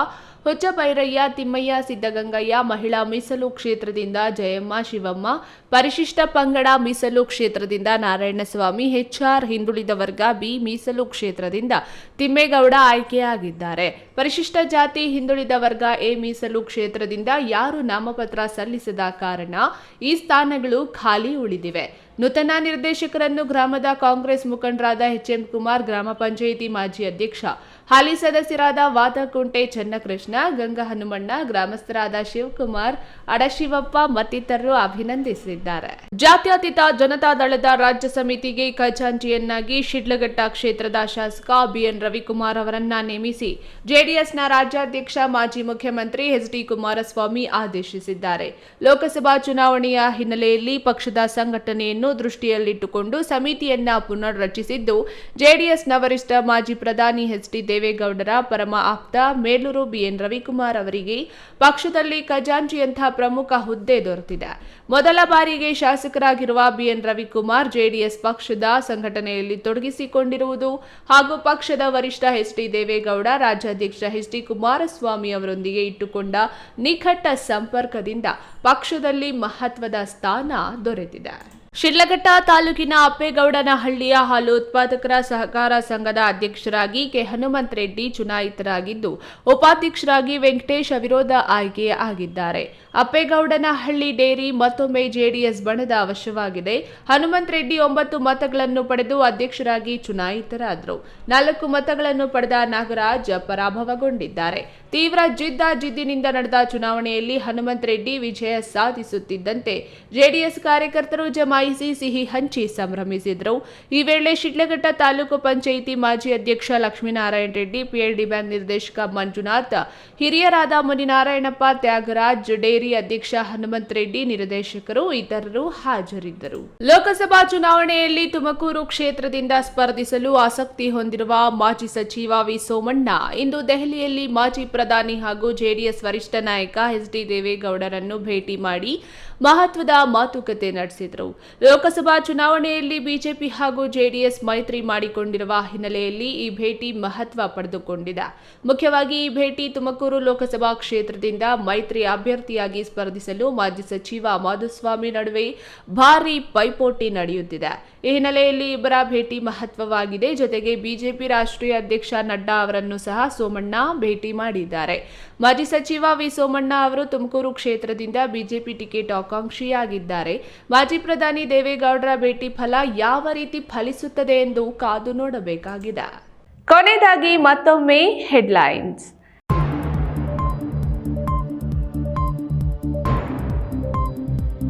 ಹುಚ್ಚಬೈರಯ್ಯ ತಿಮ್ಮಯ್ಯ, ಸಿದ್ದಗಂಗಯ್ಯ, ಮಹಿಳಾ ಮೀಸಲು ಕ್ಷೇತ್ರದಿಂದ ಜಯಮ್ಮ, ಶಿವಮ್ಮ, ಪರಿಶಿಷ್ಟ ಪಂಗಡ ಮೀಸಲು ಕ್ಷೇತ್ರದಿಂದ ನಾರಾಯಣಸ್ವಾಮಿ ಎಚ್ಆರ್ ಹಿಂದುಳಿದ ವರ್ಗ ಬಿ ಮೀಸಲು ಕ್ಷೇತ್ರದಿಂದ ತಿಮ್ಮೇಗೌಡ ಆಯ್ಕೆಯಾಗಿದ್ದಾರೆ. ಪರಿಶಿಷ್ಟ ಜಾತಿ ಹಿಂದುಳಿದ ವರ್ಗ ಎ ಮೀಸಲು ಕ್ಷೇತ್ರದಿಂದ ಯಾರು ನಾಮಪತ್ರ ಸಲ್ಲಿಸದ ಕಾರಣ ಈ ಸ್ಥಾನಗಳು ಖಾಲಿ ಉಳಿದಿವೆ. ನೂತನ ನಿರ್ದೇಶಕರನ್ನು ಗ್ರಾಮದ ಕಾಂಗ್ರೆಸ್ ಮುಖಂಡರಾದ ಎಚ್ಎಂ ಕುಮಾರ್, ಗ್ರಾಮ ಪಂಚಾಯಿತಿ ಮಾಜಿ ಅಧ್ಯಕ್ಷ ಹಾಲಿ ಸದಸ್ಯರಾದ ವಾತಕುಂಟೆ ಚನ್ನಕೃಷ್ಣ, ಗಂಗಾ ಹನುಮಣ್ಣ, ಗ್ರಾಮಸ್ಥರಾದ ಶಿವಕುಮಾರ್, ಅಡಶಿವಪ್ಪ ಮತ್ತಿತರರು ಅಭಿನಂದಿಸಿದ್ದಾರೆ. ಜಾತ್ಯತೀತ ಜನತಾದಳದ ರಾಜ್ಯ ಸಮಿತಿಗೆ ಖಜಾಂಚಿಯನ್ನಾಗಿ ಶಿಡ್ಲಘಟ್ಟ ಕ್ಷೇತ್ರದ ಶಾಸಕ ಬಿಎನ್ ರವಿಕುಮಾರ್ ಅವರನ್ನ ನೇಮಿಸಿ ಜೆಡಿಎಸ್ನ ರಾಜ್ಯಾಧ್ಯಕ್ಷ ಮಾಜಿ ಮುಖ್ಯಮಂತ್ರಿ ಎಚ್ ಡಿ ಕುಮಾರಸ್ವಾಮಿ ಆದೇಶಿಸಿದ್ದಾರೆ. ಲೋಕಸಭಾ ಚುನಾವಣೆಯ ಹಿನ್ನೆಲೆಯಲ್ಲಿ ಪಕ್ಷದ ಸಂಘಟನೆಯನ್ನು ದೃಷ್ಟಿಯಲ್ಲಿಟ್ಟುಕೊಂಡು ಸಮಿತಿಯನ್ನ ಪುನರ್ ರಚಿಸಿದ್ದು ಜೆಡಿಎಸ್ನ ವರಿಷ್ಠ ಮಾಜಿ ಪ್ರಧಾನಿ ಎಚ್ ಡಿ ದೇವೇಗೌಡರ ಪರಮ ಆಪ್ತ ಮೇಲೂರು ಬಿಎನ್ ರವಿಕುಮಾರ್ ಅವರಿಗೆ ಪಕ್ಷದಲ್ಲಿ ಖಜಾಂಚಿಯಂಥ ಪ್ರಮುಖ ಹುದ್ದೆ ದೊರೆತಿದೆ. ಮೊದಲ ಬಾರಿಗೆ ಶಾಸಕರಾಗಿರುವ ಬಿಎನ್ ರವಿಕುಮಾರ್ ಜೆಡಿಎಸ್ ಪಕ್ಷದ ಸಂಘಟನೆಯಲ್ಲಿ ತೊಡಗಿಸಿಕೊಂಡಿರುವುದು ಹಾಗೂ ಪಕ್ಷದ ವರಿಷ್ಠ ಎಚ್ ಡಿ ದೇವೇಗೌಡ, ರಾಜ್ಯಾಧ್ಯಕ್ಷ ಎಚ್ ಡಿ ಕುಮಾರಸ್ವಾಮಿ ಅವರೊಂದಿಗೆ ಇಟ್ಟುಕೊಂಡ ನಿಕಟ ಸಂಪರ್ಕದಿಂದ ಪಕ್ಷದಲ್ಲಿ ಮಹತ್ವದ ಸ್ಥಾನ ದೊರೆತಿದೆ. ಶಿಡ್ಲಘಟ್ಟ ತಾಲೂಕಿನ ಅಪ್ಪೇಗೌಡನಹಳ್ಳಿಯ ಹಾಲು ಉತ್ಪಾದಕರ ಸಹಕಾರ ಸಂಘದ ಅಧ್ಯಕ್ಷರಾಗಿ ಕೆ. ಹನುಮಂತ್ ರೆಡ್ಡಿ ಚುನಾಯಿತರಾಗಿದ್ದು, ಉಪಾಧ್ಯಕ್ಷರಾಗಿ ವೆಂಕಟೇಶ್ ಅವಿರೋಧ ಆಯ್ಕೆ ಆಗಿದ್ದಾರೆ. ಅಪ್ಪೇಗೌಡನಹಳ್ಳಿ ಡೇರಿ ಮತ್ತೊಮ್ಮೆ ಜೆಡಿಎಸ್ ಬಣದ ಅವಶ್ಯವಾಗಿದೆ. ಹನುಮಂತ್ ರೆಡ್ಡಿ ಒಂಬತ್ತು ಮತಗಳನ್ನು ಪಡೆದು ಅಧ್ಯಕ್ಷರಾಗಿ ಚುನಾಯಿತರಾದರು. ನಾಲ್ಕು ಮತಗಳನ್ನು ಪಡೆದ ನಾಗರಾಜ್ ಪರಾಭವಗೊಂಡಿದ್ದಾರೆ. ತೀವ್ರ ಜಿದ್ದಾಜಿದ್ದಿನಿಂದ ನಡೆದ ಚುನಾವಣೆಯಲ್ಲಿ ಹನುಮಂತ್ ರೆಡ್ಡಿ ವಿಜಯ ಸಾಧಿಸುತ್ತಿದ್ದಂತೆ ಜೆಡಿಎಸ್ ಕಾರ್ಯಕರ್ತರು ಜಮಾಯಿಸಿ ಸಿಹಿ ಹಂಚಿ ಸಂಭ್ರಮಿಸಿದರು. ಈ ವೇಳೆ ಶಿಡ್ಲಘಟ್ಟ ತಾಲೂಕು ಪಂಚಾಯಿತಿ ಮಾಜಿ ಅಧ್ಯಕ್ಷ ಲಕ್ಷ್ಮೀನಾರಾಯಣ ರೆಡ್ಡಿ ಪಿಎಲ್ಡಿ ಬ್ಯಾಂಕ್ ನಿರ್ದೇಶಕ ಮಂಜುನಾಥ್, ಹಿರಿಯರಾದ ಮುನಿನಾರಾಯಣಪ್ಪ, ತ್ಯಾಗರಾಜ್, ಡೇರಿ ಅಧ್ಯಕ್ಷ ಹನುಮಂತ್ ರೆಡ್ಡಿ ನಿರ್ದೇಶಕರು ಇತರರು ಹಾಜರಿದ್ದರು. ಲೋಕಸಭಾ ಚುನಾವಣೆಯಲ್ಲಿ ತುಮಕೂರು ಕ್ಷೇತ್ರದಿಂದ ಸ್ಪರ್ಧಿಸಲು ಆಸಕ್ತಿ ಹೊಂದಿರುವ ಮಾಜಿ ಸಚಿವ ವಿ ಸೋಮಣ್ಣ ಇಂದು ದೆಹಲಿಯಲ್ಲಿ ಮಾಜಿ ಪ್ರಧಾನಿ ಹಾಗೂ ಜೆಡಿಎಸ್ ವರಿಷ್ಠ ನಾಯಕ ಎಚ್ ಡಿ ದೇವೇಗೌಡರನ್ನು ಭೇಟಿ ಮಾಡಿ ಮಹತ್ವದ ಮಾತುಕತೆ ನಡೆಸಿದರು. ಲೋಕಸಭಾ ಚುನಾವಣೆಯಲ್ಲಿ ಬಿಜೆಪಿ ಹಾಗೂ ಜೆಡಿಎಸ್ ಮೈತ್ರಿ ಮಾಡಿಕೊಂಡಿರುವ ಹಿನ್ನೆಲೆಯಲ್ಲಿ ಈ ಭೇಟಿ ಮಹತ್ವ ಪಡೆದುಕೊಂಡಿದೆ. ಮುಖ್ಯವಾಗಿ ಈ ಭೇಟಿ ತುಮಕೂರು ಲೋಕಸಭಾ ಕ್ಷೇತ್ರದಿಂದ ಮೈತ್ರಿ ಅಭ್ಯರ್ಥಿಯಾಗಿ ಸ್ಪರ್ಧಿಸಲು ಮಾಜಿ ಸಚಿವ ಮಾಧುಸ್ವಾಮಿ ನಡುವೆ ಭಾರೀ ಪೈಪೋಟಿ ನಡೆಯುತ್ತಿದೆ. ಈ ಹಿನ್ನೆಲೆಯಲ್ಲಿ ಇಬ್ಬರ ಭೇಟಿ ಮಹತ್ವವಾಗಿದೆ. ಜೊತೆಗೆ ಬಿಜೆಪಿ ರಾಷ್ಟ್ರೀಯ ಅಧ್ಯಕ್ಷ ನಡ್ಡಾ ಅವರನ್ನು ಸಹ ಸೋಮಣ್ಣ ಭೇಟಿ ಮಾಡಿದ್ದಾರೆ. ಮಾಜಿ ಸಚಿವ ವಿ ಸೋಮಣ್ಣ ಅವರು ತುಮಕೂರು ಕ್ಷೇತ್ರದಿಂದ ಬಿಜೆಪಿ ಟಿಕೆಟ್ ಆಕಾಂಕ್ಷಿಯಾಗಿದ್ದಾರೆ. ಮಾಜಿ ಪ್ರಧಾನಿ ದೇವೇಗೌಡರ ಭೇಟಿ ಫಲ ಯಾವ ರೀತಿ ಫಲಿಸುತ್ತದೆ ಎಂದು ಕಾದು ನೋಡಬೇಕಾಗಿದೆ. ಕೊನೆಯದಾಗಿ ಮತ್ತೊಮ್ಮೆ ಹೆಡ್ಲೈನ್ಸ್.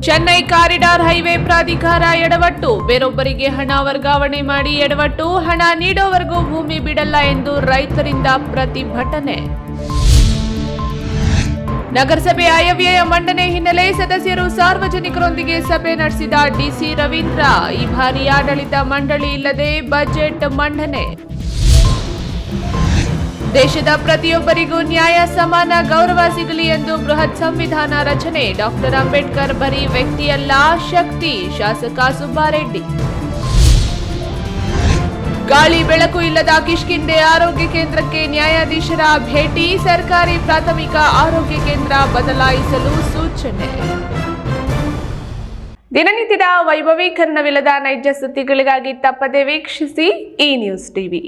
ಚೆನ್ನೈ ಕಾರಿಡಾರ್ ಹೈವೇ ಪ್ರಾಧಿಕಾರ ಎಡವಟ್ಟು. ಬೇರೊಬ್ಬರಿಗೆ ಹಣ ವರ್ಗಾವಣೆ ಮಾಡಿ ಎಡವಟ್ಟು. ಹಣ ನೀಡೋವರೆಗೂ ಭೂಮಿ ಬಿಡಲ್ಲ ಎಂದು ರೈತರಿಂದ ಪ್ರತಿಭಟನೆ. ನಗರಸಭೆ ಆಯವ್ಯಯ ಮಂಡನೆ ಹಿನ್ನೆಲೆ ಸದಸ್ಯರು ಸಾರ್ವಜನಿಕರೊಂದಿಗೆ ಸಭೆ ನಡೆಸಿದ ಡಿಸಿ ರವೀಂದ್ರ. ಈ ಬಾರಿ ಆಡಳಿತ ಮಂಡಳಿ ಇಲ್ಲದೆ ಬಜೆಟ್ ಮಂಡನೆ. ದೇಶದ ಪ್ರತಿಯೊಬ್ಬರಿಗೂ ನ್ಯಾಯ ಸಮಾನ ಗೌರವ ಸಿಗಲಿ ಎಂದು ಬೃಹತ್ ಸಂವಿಧಾನ ರಚನೆ. ಡಾಕ್ಟರ್ ಅಂಬೇಡ್ಕರ್ ಬರೀ ವ್ಯಕ್ತಿಯಲ್ಲ, ಶಕ್ತಿ. ಶಾಸಕ ಸುಬ್ಬಾರೆಡ್ಡಿ. ಗಾಳಿ ಬೆಳಕು ಇಲ್ಲದ ಕಿಷ್ಕಿಂದೆ ಆರೋಗ್ಯ ಕೇಂದ್ರಕ್ಕೆ ನ್ಯಾಯಾಧೀಶರ ಭೇಟಿ, ಸರ್ಕಾರಿ ಪ್ರಾಥಮಿಕ ಆರೋಗ್ಯ ಕೇಂದ್ರ ಬದಲಾಯಿಸಲು ಸೂಚನೆ. ದಿನನಿತ್ಯದ ವೈಭವೀಕರಣವಿಲ್ಲದ ನೈಜ ಸುದ್ದಿಗಳಿಗಾಗಿ ತಪ್ಪದೆ ವೀಕ್ಷಿಸಿ ಈ ನ್ಯೂಸ್ ಟಿವಿ.